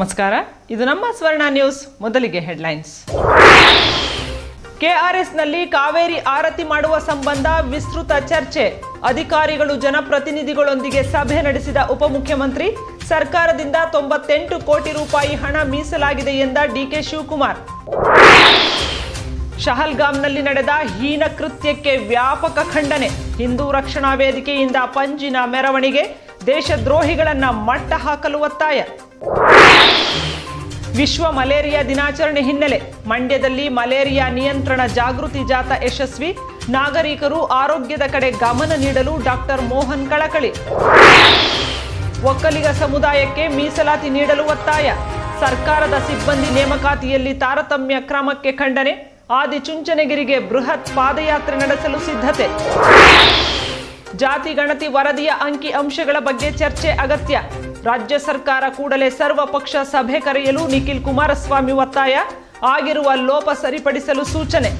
ನಮಸ್ಕಾರ. ಇದು ನಮ್ಮ ಸ್ವರ್ಣ ನ್ಯೂಸ್, ಮೊದಲಿಗೆ ಹೆಡ್ಲೈನ್ಸ್. ಕೆಆರ್ಎಸ್ನಲ್ಲಿ ಕಾವೇರಿ ಆರತಿ ಮಾಡುವ ಸಂಬಂಧ ವಿಸ್ತೃತ ಚರ್ಚೆ. ಅಧಿಕಾರಿಗಳು, ಜನಪ್ರತಿನಿಧಿಗಳೊಂದಿಗೆ ಸಭೆ ನಡೆಸಿದ ಉಪಮುಖ್ಯಮಂತ್ರಿ, ಸರ್ಕಾರದಿಂದ ತೊಂಬತ್ತೆಂಟು ಕೋಟಿ ರೂಪಾಯಿ ಹಣ ಮೀಸಲಾಗಿದೆ ಎಂದ ಡಿಕೆ ಶಿವಕುಮಾರ್. ಶಹಲ್ಗಾಮ್ನಲ್ಲಿ ನಡೆದ ಹೀನ ಕೃತ್ಯಕ್ಕೆ ವ್ಯಾಪಕ ಖಂಡನೆ. ಹಿಂದೂ ರಕ್ಷಣಾ ವೇದಿಕೆಯಿಂದ ಪಂಜಿನ ಮೆರವಣಿಗೆ. ದೇಶದ್ರೋಹಿಗಳನ್ನ ಮಟ್ಟ ಹಾಕಲು ಒತ್ತಾಯ. ವಿಶ್ವ ಮಲೇರಿಯಾ ದಿನಾಚರಣೆ ಹಿನ್ನೆಲೆ ಮಂಡ್ಯದಲ್ಲಿ ಮಲೇರಿಯಾ ನಿಯಂತ್ರಣ ಜಾಗೃತಿ ಜಾಥಾ ಯಶಸ್ವಿ. ನಾಗರಿಕರು ಆರೋಗ್ಯದ ಕಡೆ ಗಮನ ನೀಡಲು ಡಾಕ್ಟರ್ ಮೋಹನ್ ಕಳಕಳಿ. ಒಕ್ಕಲಿಗ ಸಮುದಾಯಕ್ಕೆ ಮೀಸಲಾತಿ ನೀಡಲು ಒತ್ತಾಯ. ಸರ್ಕಾರದ ಸಿಬ್ಬಂದಿ ನೇಮಕಾತಿಯಲ್ಲಿ ತಾರತಮ್ಯ ಕ್ರಮಕ್ಕೆ ಖಂಡನೆ. ಆದಿಚುಂಚನಗಿರಿಗೆ ಬೃಹತ್ ಪಾದಯಾತ್ರೆ ನಡೆಸಲು ಸಿದ್ಧತೆ. ಜಾತಿ ಗಣತಿ ವರದಿಯ ಅಂಕಿ ಅಂಶಗಳ ಬಗ್ಗೆ ಚರ್ಚೆ ಅಗತ್ಯ. ರಾಜ್ಯ ಸರ್ಕಾರ ಕೂಡಲೇ ಸರ್ವಪಕ್ಷ ಸಭೆ ಕರೆಯಲು ನಿಖಿಲ್ ಕುಮಾರಸ್ವಾಮಿ ಒತ್ತಾಯ. ಆಗಿರುವ ಲೋಪ ಸರಿಪಡಿಸಲು ಸೂಚನೆ.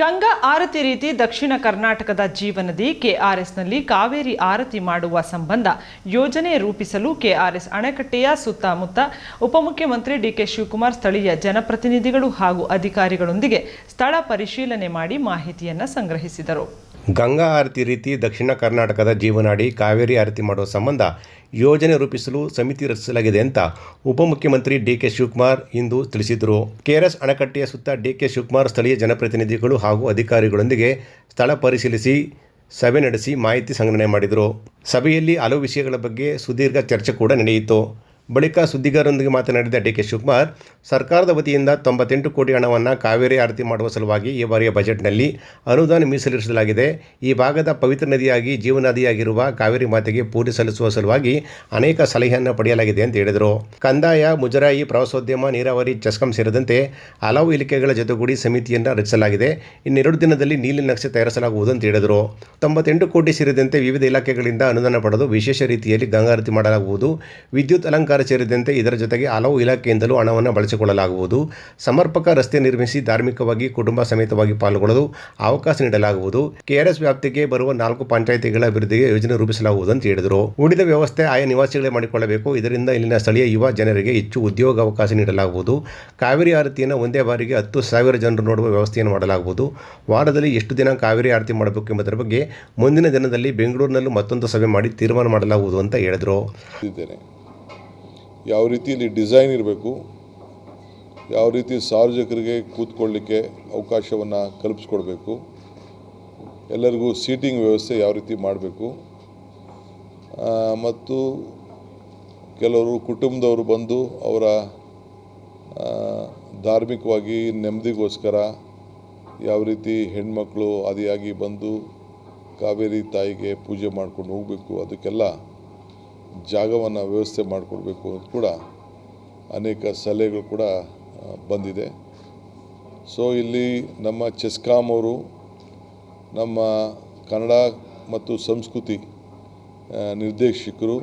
ಗಂಗಾ ಆರತಿ ರೀತಿ ದಕ್ಷಿಣ ಕರ್ನಾಟಕದ ಜೀವನದಿ ಕೆಆರ್ಎಸ್ನಲ್ಲಿ ಕಾವೇರಿ ಆರತಿ ಮಾಡುವ ಸಂಬಂಧ ಯೋಜನೆ ರೂಪಿಸಲು ಕೆಆರ್ಎಸ್ ಅಣೆಕಟ್ಟೆಯ ಸುತ್ತಮುತ್ತ ಉಪಮುಖ್ಯಮಂತ್ರಿ ಡಿಕೆ ಶಿವಕುಮಾರ್ ಸ್ಥಳೀಯ ಜನಪ್ರತಿನಿಧಿಗಳು ಹಾಗೂ ಅಧಿಕಾರಿಗಳೊಂದಿಗೆ ಸ್ಥಳ ಪರಿಶೀಲನೆ ಮಾಡಿ ಮಾಹಿತಿಯನ್ನು ಸಂಗ್ರಹಿಸಿದರು. ಗಂಗಾ ಆರತಿ ರೀತಿ ದಕ್ಷಿಣ ಕರ್ನಾಟಕದ ಜೀವನಾಡಿ ಕಾವೇರಿ ಆರತಿ ಮಾಡುವ ಸಂಬಂಧ ಯೋಜನೆ ರೂಪಿಸಲು ಸಮಿತಿ ರಚಿಸಲಾಗಿದೆ ಅಂತ ಉಪಮುಖ್ಯಮಂತ್ರಿ ಡಿ ಕೆ ಶಿವಕುಮಾರ್ ಇಂದು ತಿಳಿಸಿದರು. ಕೆಆರ್ಎಸ್ ಅಣೆಕಟ್ಟೆಯ ಸುತ್ತ ಡಿ ಕೆ ಶಿವಕುಮಾರ್ ಸ್ಥಳೀಯ ಜನಪ್ರತಿನಿಧಿಗಳು ಹಾಗೂ ಅಧಿಕಾರಿಗಳೊಂದಿಗೆ ಸ್ಥಳ ಪರಿಶೀಲಿಸಿ ಸಭೆ ನಡೆಸಿ ಮಾಹಿತಿ ಸಂಗ್ರಹಣೆ ಮಾಡಿದರು. ಸಭೆಯಲ್ಲಿ ಹಲವು ವಿಷಯಗಳ ಬಗ್ಗೆ ಸುದೀರ್ಘ ಚರ್ಚೆ ಕೂಡ ನಡೆಯಿತು. ಬಳಿಕ ಸುದ್ದಿಗಾರರೊಂದಿಗೆ ಮಾತನಾಡಿದ ಡಿಕೆ ಶಿವಕುಮಾರ್, ಸರ್ಕಾರದ ವತಿಯಿಂದ ತೊಂಬತ್ತೆಂಟು ಕೋಟಿ ಹಣವನ್ನು ಕಾವೇರಿ ಆರತಿ ಮಾಡುವ ಸಲುವಾಗಿ ಈ ಬಾರಿಯ ಬಜೆಟ್ನಲ್ಲಿ ಅನುದಾನ ಮೀಸಲಿರಿಸಲಾಗಿದೆ. ಈ ಭಾಗದ ಪವಿತ್ರ ನದಿಯಾಗಿ ಜೀವನದಿಯಾಗಿರುವ ಕಾವೇರಿ ಮಾತೆಗೆ ಪೂಜೆ ಸಲ್ಲಿಸುವ ಸಲುವಾಗಿ ಅನೇಕ ಸಲಹೆಯನ್ನು ಪಡೆಯಲಾಗಿದೆ ಅಂತ ಹೇಳಿದರು. ಕಂದಾಯ, ಮುಜರಾಯಿ, ಪ್ರವಾಸೋದ್ಯಮ, ನೀರಾವರಿ ಚೆಸ್ಕಾಂ ಸೇರಿದಂತೆ ಹಲವು ಇಲಾಖೆಗಳ ಜೊತೆಗೂಡಿ ಸಮಿತಿಯನ್ನು ರಚಿಸಲಾಗಿದೆ. ಇನ್ನೆರಡು ದಿನದಲ್ಲಿ ನೀಲಿ ನಕ್ಷೆ ತಯಾರಿಸಲಾಗುವುದು ಅಂತ ಹೇಳಿದರು. ತೊಂಬತ್ತೆಂಟು ಕೋಟಿ ಸೇರಿದಂತೆ ವಿವಿಧ ಇಲಾಖೆಗಳಿಂದ ಅನುದಾನ ಪಡೆದು ವಿಶೇಷ ರೀತಿಯಲ್ಲಿ ಗಂಗಾರತಿ ಮಾಡಲಾಗುವುದು. ವಿದ್ಯುತ್ ಅಲಂಕಾರ ಸೇರಿದಂತೆ ಇದರ ಜೊತೆಗೆ ಹಲವು ಇಲಾಖೆಯಿಂದಲೂ ಹಣವನ್ನು ಬಳಸಿಕೊಳ್ಳಲಾಗುವುದು. ಸಮರ್ಪಕ ರಸ್ತೆ ನಿರ್ಮಿಸಿ ಧಾರ್ಮಿಕವಾಗಿ ಕುಟುಂಬ ಸಮೇತವಾಗಿ ಪಾಲ್ಗೊಳ್ಳಲು ಅವಕಾಶ ನೀಡಲಾಗುವುದು. ಕೆಆರ್ಎಸ್ ವ್ಯಾಪ್ತಿಗೆ ಬರುವ ನಾಲ್ಕು ಪಂಚಾಯಿತಿಗಳ ಅಭಿವೃದ್ಧಿಗೆ ಯೋಜನೆ ರೂಪಿಸಲಾಗುವುದು ಅಂತ ಹೇಳಿದರು. ಉಳಿದ ವ್ಯವಸ್ಥೆ ಆಯಾ ನಿವಾಸಿಗಳೇ ಮಾಡಿಕೊಳ್ಳಬೇಕು. ಇದರಿಂದ ಇಲ್ಲಿನ ಸ್ಥಳೀಯ ಯುವ ಜನರಿಗೆ ಹೆಚ್ಚು ಉದ್ಯೋಗ ಅವಕಾಶ ನೀಡಲಾಗುವುದು. ಕಾವೇರಿ ಆರತಿಯನ್ನು ಒಂದೇ ಬಾರಿಗೆ ಹತ್ತು ಸಾವಿರ ಜನರು ನೋಡುವ ವ್ಯವಸ್ಥೆಯನ್ನು ಮಾಡಲಾಗುವುದು. ವಾರದಲ್ಲಿ ಎಷ್ಟು ದಿನ ಕಾವೇರಿ ಆರತಿ ಮಾಡಬೇಕು ಎಂಬುದರ ಬಗ್ಗೆ ಮುಂದಿನ ದಿನದಲ್ಲಿ ಬೆಂಗಳೂರಿನಲ್ಲೂ ಮತ್ತೊಂದು ಸಭೆ ಮಾಡಿ ತೀರ್ಮಾನ ಮಾಡಲಾಗುವುದು ಅಂತ ಹೇಳಿದರು. ಯಾವ ರೀತಿ ಇಲ್ಲಿ ಡಿಸೈನ್ ಇರಬೇಕು, ಯಾವ ರೀತಿ ಸಾರ್ವಜನಿಕರಿಗೆ ಕೂತ್ಕೊಳ್ಳಿಕ್ಕೆ ಅವಕಾಶವನ್ನು ಕಲ್ಪಿಸ್ಕೊಡ್ಬೇಕು, ಎಲ್ಲರಿಗೂ ಸೀಟಿಂಗ್ ವ್ಯವಸ್ಥೆ ಯಾವ ರೀತಿ ಮಾಡಬೇಕು ಮತ್ತು ಕೆಲವರು ಕುಟುಂಬದವರು ಬಂದು ಅವರ ಧಾರ್ಮಿಕವಾಗಿ ನೆಮ್ಮದಿಗೋಸ್ಕರ ಯಾವ ರೀತಿ ಹೆಣ್ಮಕ್ಳು ಆದಿಯಾಗಿ ಬಂದು ಕಾವೇರಿ ತಾಯಿಗೆ ಪೂಜೆ ಮಾಡ್ಕೊಂಡು ಹೋಗಬೇಕು, ಅದಕ್ಕೆಲ್ಲ ಜಾಗವನ್ನು ವ್ಯವಸ್ಥೆ ಮಾಡಿಕೊಡ್ಬೇಕು ಅಂತ ಕೂಡ ಅನೇಕ ಸಲಹೆಗಳು ಕೂಡ ಬಂದಿದೆ. ಸೊ ಇಲ್ಲಿ ನಮ್ಮ ಚೆಸ್ಕಾಮ್ ಅವರು ನಮ್ಮ ಕನ್ನಡ ಮತ್ತು ಸಂಸ್ಕೃತಿ ನಿರ್ದೇಶಕರು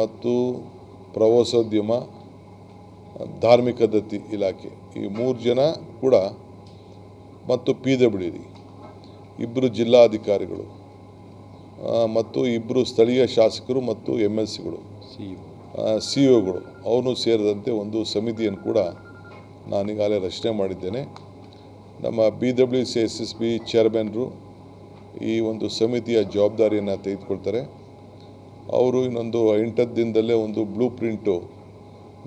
ಮತ್ತು ಪ್ರವಾಸೋದ್ಯಮ, ಧಾರ್ಮಿಕ ದತ್ತಿ ಇಲಾಖೆ. ಈ ಮೂರು ಜನ ಕೂಡ ಮತ್ತು ಪಿ ಡಬ್ಲ್ಯೂ ಡಿ ಇಬ್ಬರು ಜಿಲ್ಲಾಧಿಕಾರಿಗಳು. ಮತ್ತು ಇಬ್ಬರು ಸ್ಥಳೀಯ ಶಾಸಕರು ಮತ್ತು ಎಂ ಎಲ್ ಸಿಗಳು ಸಿ ಒಗಳು ಅವನು ಸೇರಿದಂತೆ ಒಂದು ಸಮಿತಿಯನ್ನು ಕೂಡ ನಾನೀಗಾಗಲೇ ರಚನೆ ಮಾಡಿದ್ದೇನೆ. ನಮ್ಮ B W C S S B ಚೇರ್ಮನ್ರು ಈ ಒಂದು ಸಮಿತಿಯ ಜವಾಬ್ದಾರಿಯನ್ನು ತೆಗೆದುಕೊಳ್ತಾರೆ. ಅವರು ಇನ್ನೊಂದು ಎಂಟತ್ತು ದಿನದಲ್ಲೇ ಒಂದು ಬ್ಲೂ ಪ್ರಿಂಟು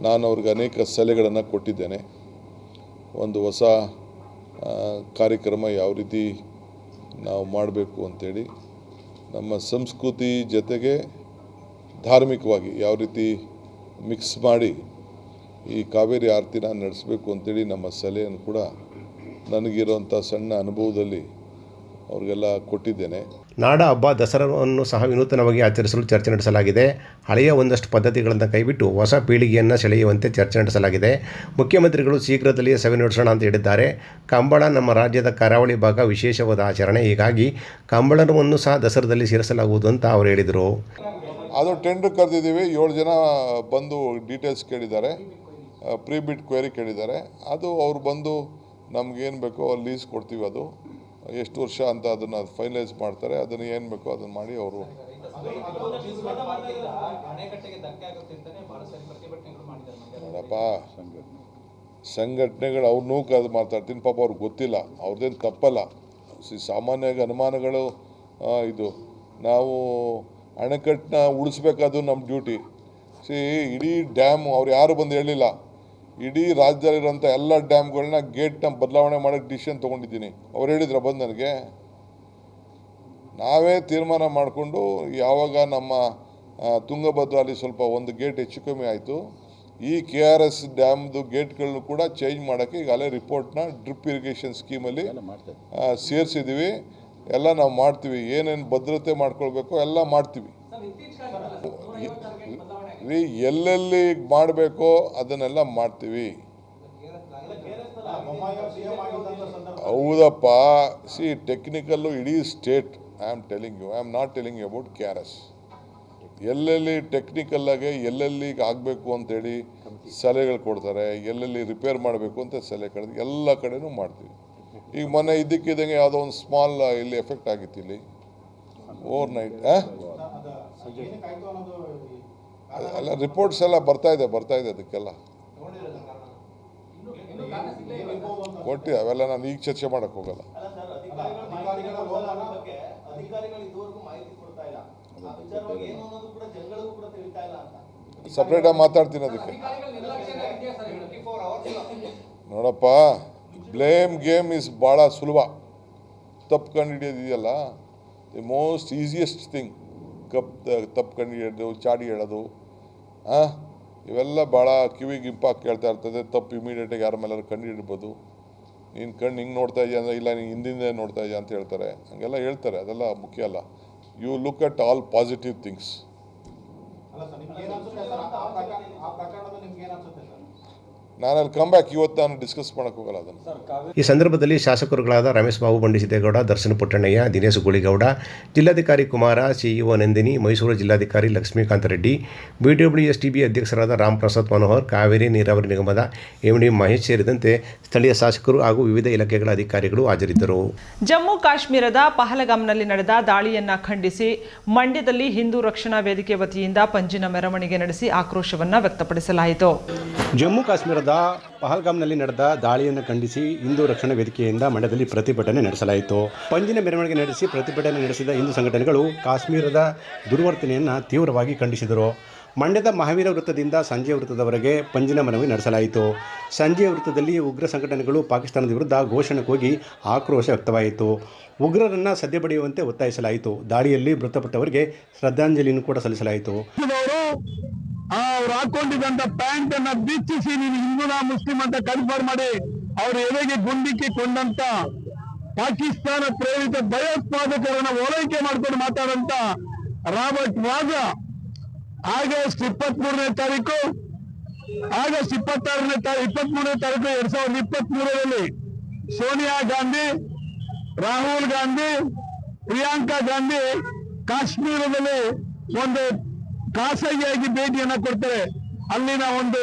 ನಾನು ಅವ್ರಿಗೆ ಅನೇಕ ಸಲಹೆಗಳನ್ನು ಕೊಟ್ಟಿದ್ದೇನೆ. ಒಂದು ಹೊಸ ಕಾರ್ಯಕ್ರಮ ಯಾವ ರೀತಿ ನಾವು ಮಾಡಬೇಕು ಅಂತೇಳಿ ನಮ್ಮ ಸಂಸ್ಕೃತಿ ಜೊತೆಗೆ ಧಾರ್ಮಿಕವಾಗಿ ಯಾವ ರೀತಿ ಮಿಕ್ಸ್ ಮಾಡಿ ಈ ಕಾವೇರಿ ಆರತಿನ ನಡೆಸಬೇಕು ಅಂತೇಳಿ ನಮ್ಮ ಸಲಹೆಯನ್ನು ಕೂಡ ನನಗಿರೋಂಥ ಸಣ್ಣ ಅನುಭವದಲ್ಲಿ ಅವ್ರಿಗೆಲ್ಲ ಕೊಟ್ಟಿದ್ದೇನೆ. ನಾಡ ಹಬ್ಬ ದಸರಾವನ್ನು ಸಹ ವಿನೂತನವಾಗಿ ಆಚರಿಸಲು ಚರ್ಚೆ ನಡೆಸಲಾಗಿದೆ. ಹಳೆಯ ಒಂದಷ್ಟು ಪದ್ಧತಿಗಳನ್ನು ಕೈಬಿಟ್ಟು ಹೊಸ ಪೀಳಿಗೆಯನ್ನು ಸೆಳೆಯುವಂತೆ ಚರ್ಚೆ ನಡೆಸಲಾಗಿದೆ. ಮುಖ್ಯಮಂತ್ರಿಗಳು ಶೀಘ್ರದಲ್ಲಿಯೇ ಸಭೆ ನಡೆಸೋಣ ಅಂತ ಹೇಳಿದ್ದಾರೆ. ಕಂಬಳ ನಮ್ಮ ರಾಜ್ಯದ ಕರಾವಳಿ ಭಾಗ ವಿಶೇಷವಾದ ಆಚರಣೆ. ಹೀಗಾಗಿ ಕಂಬಳವನ್ನು ಸಹ ದಸರಾದಲ್ಲಿ ಸೇರಿಸಲಾಗುವುದು ಅಂತ ಅವರು ಹೇಳಿದರು. ಅದು ಟೆಂಡರ್ ಕರೆದಿದ್ದೀವಿ. ಏಳು ಜನ ಬಂದು ಡೀಟೇಲ್ಸ್ ಕೇಳಿದ್ದಾರೆ. ಪ್ರೀ ಬಿಡ್ ಕ್ವೇರಿ ಕೇಳಿದ್ದಾರೆ. ಅದು ಅವ್ರು ಬಂದು ನಮ್ಗೇನು ಬೇಕೋ ಅಲ್ಲಿ ಲೀಸ್ ಕೊಡ್ತೀವಿ ಅದು. ಎಷ್ಟು ವರ್ಷ ಅಂತ ಅದನ್ನು ಫೈನಲೈಸ್ ಮಾಡ್ತಾರೆ, ಅದನ್ನು ಏನು ಬೇಕೋ ಅದನ್ನು ಮಾಡಿ ಅವರು. ನೋಡಪ್ಪ, ಸಂಘಟನೆಗಳು ಅವ್ರನ್ನೂ ಅದು ಮಾತಾಡ್ತೀನಿ ಪಾಪ ಅವ್ರಿಗೆ ಗೊತ್ತಿಲ್ಲ ಅವ್ರದ್ದೇನು ತಪ್ಪಲ್ಲ. ಸಿ, ಸಾಮಾನ್ಯವಾಗಿ ಅನುಮಾನಗಳು ಇದು, ನಾವು ಅಣೆಕಟ್ಟನ್ನ ಉಳಿಸ್ಬೇಕಾದ್ರು ನಮ್ಮ ಡ್ಯೂಟಿ ಸಿ, ಇಡೀ ಡ್ಯಾಮ್ ಅವ್ರು ಯಾರು ಬಂದು ಹೇಳಿಲ್ಲ ಇಡೀ ರಾಜ್ಯದಲ್ಲಿರುವಂಥ ಎಲ್ಲ ಡ್ಯಾಮ್ಗಳನ್ನ ಗೇಟ್ನ ಬದಲಾವಣೆ ಮಾಡೋಕ್ಕೆ ಡಿಸಿಷನ್ ತೊಗೊಂಡಿದ್ದೀನಿ. ಅವ್ರು ಹೇಳಿದ್ರ ಬಂದು ನನಗೆ ನಾವೇ ತೀರ್ಮಾನ ಮಾಡಿಕೊಂಡು ಯಾವಾಗ ನಮ್ಮ ತುಂಗಭದ್ರಲ್ಲಿ ಸ್ವಲ್ಪ ಒಂದು ಗೇಟ್ ಹೆಚ್ಚು ಕಮ್ಮಿ ಆಯಿತು ಈ ಕೆ ಆರ್ ಎಸ್ ಡ್ಯಾಮ್ದು ಗೇಟ್ಗಳನ್ನು ಕೂಡ ಚೇಂಜ್ ಮಾಡೋಕ್ಕೆ ಈಗಾಗಲೇ ರಿಪೋರ್ಟ್ನ ಡ್ರಿಪ್ ಇರಿಗೇಷನ್ ಸ್ಕೀಮಲ್ಲಿ ಸೇರಿಸಿದ್ದೀವಿ ಎಲ್ಲ ನಾವು ಮಾಡ್ತೀವಿ. ಏನೇನು ಭದ್ರತೆ ಮಾಡ್ಕೊಳ್ಬೇಕು ಎಲ್ಲ ಮಾಡ್ತೀವಿ. ರೀ ಎಲ್ಲೆಲ್ಲಿ ಮಾಡಬೇಕೋ ಅದನ್ನೆಲ್ಲ ಮಾಡ್ತೀವಿ. ಹೌದಪ್ಪ, ಸಿ ಟೆಕ್ನಿಕಲ್ಲು ಇಡೀ state I am telling you I am not telling about K R S ಎಲ್ಲೆಲ್ಲಿ ಟೆಕ್ನಿಕಲ್ಲಾಗೆ ಎಲ್ಲೆಲ್ಲಿ ಆಗಬೇಕು ಅಂತೇಳಿ ಸಲಹೆಗಳು ಕೊಡ್ತಾರೆ, ಎಲ್ಲೆಲ್ಲಿ ರಿಪೇರ್ ಮಾಡಬೇಕು ಅಂತ ಸಲಹೆ ಕಡೆ ಎಲ್ಲ ಕಡೆನೂ ಮಾಡ್ತೀವಿ. ಈಗ ಮೊನ್ನೆ ಇದ್ದಕ್ಕಿದ್ದಂಗೆ ಯಾವುದೋ ಒಂದು ಸ್ಮಾಲ್ ಇಲ್ಲಿ ಎಫೆಕ್ಟ್ ಆಗಿತ್ತು ಇಲ್ಲಿ. ಓವರ್ ನೈಟ್ ಎಲ್ಲ ರಿಪೋರ್ಟ್ಸ್ ಎಲ್ಲ ಬರ್ತಾ ಇದೆ ಬರ್ತಾ ಇದೆ ಅದಕ್ಕೆಲ್ಲ. ಕೊಟ್ಟು ಅವೆಲ್ಲ ನಾನು ಈಗ ಚರ್ಚೆ ಮಾಡಕ್ಕೆ ಹೋಗಲ್ಲ. ಅಧಿಕಾರಿಗಳು ಇದುವರೆಗೂ ಮಾಹಿತಿ ಕೊಡ್ತಾ ಇಲ್ಲ. ಆ ವಿಚಾರವಾಗಿ ಏನು ಅನ್ನೋದು ಕೂಡ ಜನಗಳಿಗೂ ಕೂಡ ತಿಳಿತಾ ಇಲ್ಲ ಅಂತ. ಸಪ್ರೇಟಾಗಿ ಮಾತಾಡ್ತೀನಿ ಅದಕ್ಕೆ. ನೋಡಪ್ಪ ಬ್ಲೇಮ್ ಗೇಮ್ ಇಸ್ ಭಾಳ ಸುಲಭ. ತಪ್ಪು ಕಂಡು ಹಿಡಿಯೋದಿದೆಯಲ್ಲ ದಿ ಮೋಸ್ಟ್ ಈಸಿಯೆಸ್ಟ್ ಥಿಂಗ್ ಕಪ್ ತಪ್ಪು ಕಂಡು ಹಿಡಿಯೋದು ಚಾಡಿ ಹೇಳೋದು ಹಾಂ ಇವೆಲ್ಲ ಭಾಳ ಕಿವಿಗೆ ಇಂಪಾಕ್ಟ್ ಕೇಳ್ತಾ ಇರ್ತದೆ. ತಪ್ಪು ಇಮಿಡಿಯೇಟಾಗಿ ಯಾರ ಮೇಲಾದ್ರು ಕಣ್ಣು ಹಿಡಿಬೋದು. ನೀನು ಕಣ್ಣು ಹಿಂಗೆ ನೋಡ್ತಾ ಇದೆಯಾ ಅಂದರೆ, ಇಲ್ಲ, ನೀನು ಹಿಂದಿಂದ ನೋಡ್ತಾ ಇದೆಯಾ ಅಂತ ಹೇಳ್ತಾರೆ. ಹಂಗೆಲ್ಲ ಹೇಳ್ತಾರೆ. ಅದೆಲ್ಲ ಮುಖ್ಯ ಅಲ್ಲ. You look at all positive things ನಾನು ಅಲ್ಲಿ ಕಮ್ ಬ್ಯಾಕ್ ಇವತ್ತು ನಾನು ಡಿಸ್ಕಸ್ ಮಾಡಕ್ಕೆ ಹೋಗಲ್ಲ ಅದನ್ನು. ಈ ಸಂದರ್ಭದಲ್ಲಿ ಶಾಸಕರುಗಳಾದ ರಮೇಶ್ ಬಾಬು ಬಂಡಿಸಿದ್ದೇಗೌಡ ದರ್ಶನ ಪುಟ್ಟಣ್ಣಯ್ಯ ದಿನೇಶ್ ಗುಳಿಗೌಡ ಜಿಲ್ಲಾಧಿಕಾರಿ ಕುಮಾರ ಸಿಇಒ ನಂದಿನಿ ಮೈಸೂರು ಜಿಲ್ಲಾಧಿಕಾರಿ Lakshmikanta Reddy BWS T B ಅಧ್ಯಕ್ಷರಾದ ರಾಮ್ ಪ್ರಸಾದ್ ಮನೋಹರ್ ಕಾವೇರಿ ನೀರಾವರಿ ನಿಗಮದ ಎಂ ಡಿ ಮಹೇಶ್ ಸೇರಿದಂತೆ ಸ್ಥಳೀಯ ಶಾಸಕರು ಹಾಗೂ ವಿವಿಧ ಇಲಾಖೆಗಳ ಅಧಿಕಾರಿಗಳು ಹಾಜರಿದ್ದರು. ಜಮ್ಮು ಕಾಶ್ಮೀರದ ಪಹಲಗಾಮ್ನಲ್ಲಿ ನಡೆದ ದಾಳಿಯನ್ನ ಖಂಡಿಸಿ ಮಂಡ್ಯದಲ್ಲಿ ಹಿಂದೂ ರಕ್ಷಣಾ ವೇದಿಕೆ ವತಿಯಿಂದ ಪಂಜಿನ ಮೆರವಣಿಗೆ ನಡೆಸಿ ಆಕ್ರೋಶವನ್ನ ವ್ಯಕ್ತಪಡಿಸಲಾಯಿತು. ಜಮ್ಮು ಕಾಶ್ಮೀರದ ಪಹಲ್ಗಾಮ್ನಲ್ಲಿ ನಡೆದ ದಾಳಿಯನ್ನು ಖಂಡಿಸಿ ಹಿಂದೂ ರಕ್ಷಣಾ ವೇದಿಕೆಯಿಂದ ಮಂಡ್ಯದಲ್ಲಿ ಪ್ರತಿಭಟನೆ ನಡೆಸಲಾಯಿತು. ಪಂಜಿನ ಮೆರವಣಿಗೆ ನಡೆಸಿ ಪ್ರತಿಭಟನೆ ನಡೆಸಿದ ಹಿಂದೂ ಸಂಘಟನೆಗಳು ಕಾಶ್ಮೀರದ ದುರ್ವರ್ತನೆಯನ್ನು ತೀವ್ರವಾಗಿ ಖಂಡಿಸಿದರು. ಮಂಡ್ಯದ ಮಹಾವೀರ ವೃತ್ತದಿಂದ ಸಂಜೆ ವೃತ್ತದವರೆಗೆ ಪಂಜಿನ ಮನವಿ ನಡೆಸಲಾಯಿತು. ಸಂಜೆ ವೃತ್ತದಲ್ಲಿ ಉಗ್ರ ಸಂಘಟನೆಗಳು ಪಾಕಿಸ್ತಾನದ ವಿರುದ್ಧ ಘೋಷಣೆಗೋಗಿ ಆಕ್ರೋಶ ವ್ಯಕ್ತವಾಯಿತು. ಉಗ್ರರನ್ನು ಸದ್ಯ ಬಡಿಯುವಂತೆ ಒತ್ತಾಯಿಸಲಾಯಿತು. ದಾಳಿಯಲ್ಲಿ ಮೃತಪಟ್ಟವರಿಗೆ ಶ್ರದ್ಧಾಂಜಲಿಯನ್ನು ಕೂಡ ಸಲ್ಲಿಸಲಾಯಿತು. ಅವ್ರು ಹಾಕೊಂಡಿದ್ದಂತ ಪ್ಯಾಂಟ್ ಅನ್ನ ಬಿಚ್ಚಿಸಿ ನೀನು ಹಿಂದೂನ ಮುಸ್ಲಿಂ ಅಂತ ಕನ್ಫರ್ಮ್ ಮಾಡಿ ಅವ್ರ ಎದೆಗೆ ಗುಂಡಿಕ್ಕಿ ಕೊಂಡಂತ ಪಾಕಿಸ್ತಾನ ಪ್ರೇರಿತ ಭಯೋತ್ಪಾದಕರನ್ನ ಓಲೈಕೆ ಮಾಡ್ಕೊಂಡು ಮಾತಾಡಂತ ರಾಬರ್ಟ್ ವಾಜಾ ಆಗಸ್ಟ್ ಇಪ್ಪತ್ತ್ ಮೂರನೇ ತಾರೀಕು, ಆಗಸ್ಟ್ ಇಪ್ಪತ್ತಾರನೇ ಇಪ್ಪತ್ತ್ ಮೂರನೇ ತಾರೀಕು ಎರಡ್ ಸಾವಿರದ ಇಪ್ಪತ್ತ್ ಮೂರರಲ್ಲಿ ಸೋನಿಯಾ ಗಾಂಧಿ, ರಾಹುಲ್ ಗಾಂಧಿ, ಪ್ರಿಯಾಂಕಾ ಗಾಂಧಿ ಕಾಶ್ಮೀರದಲ್ಲಿ ಒಂದು ಖಾಸಗಿಯಾಗಿ ಭೇಟಿಯನ್ನ ಕೊಡ್ತಾರೆ. ಅಲ್ಲಿನ ಒಂದು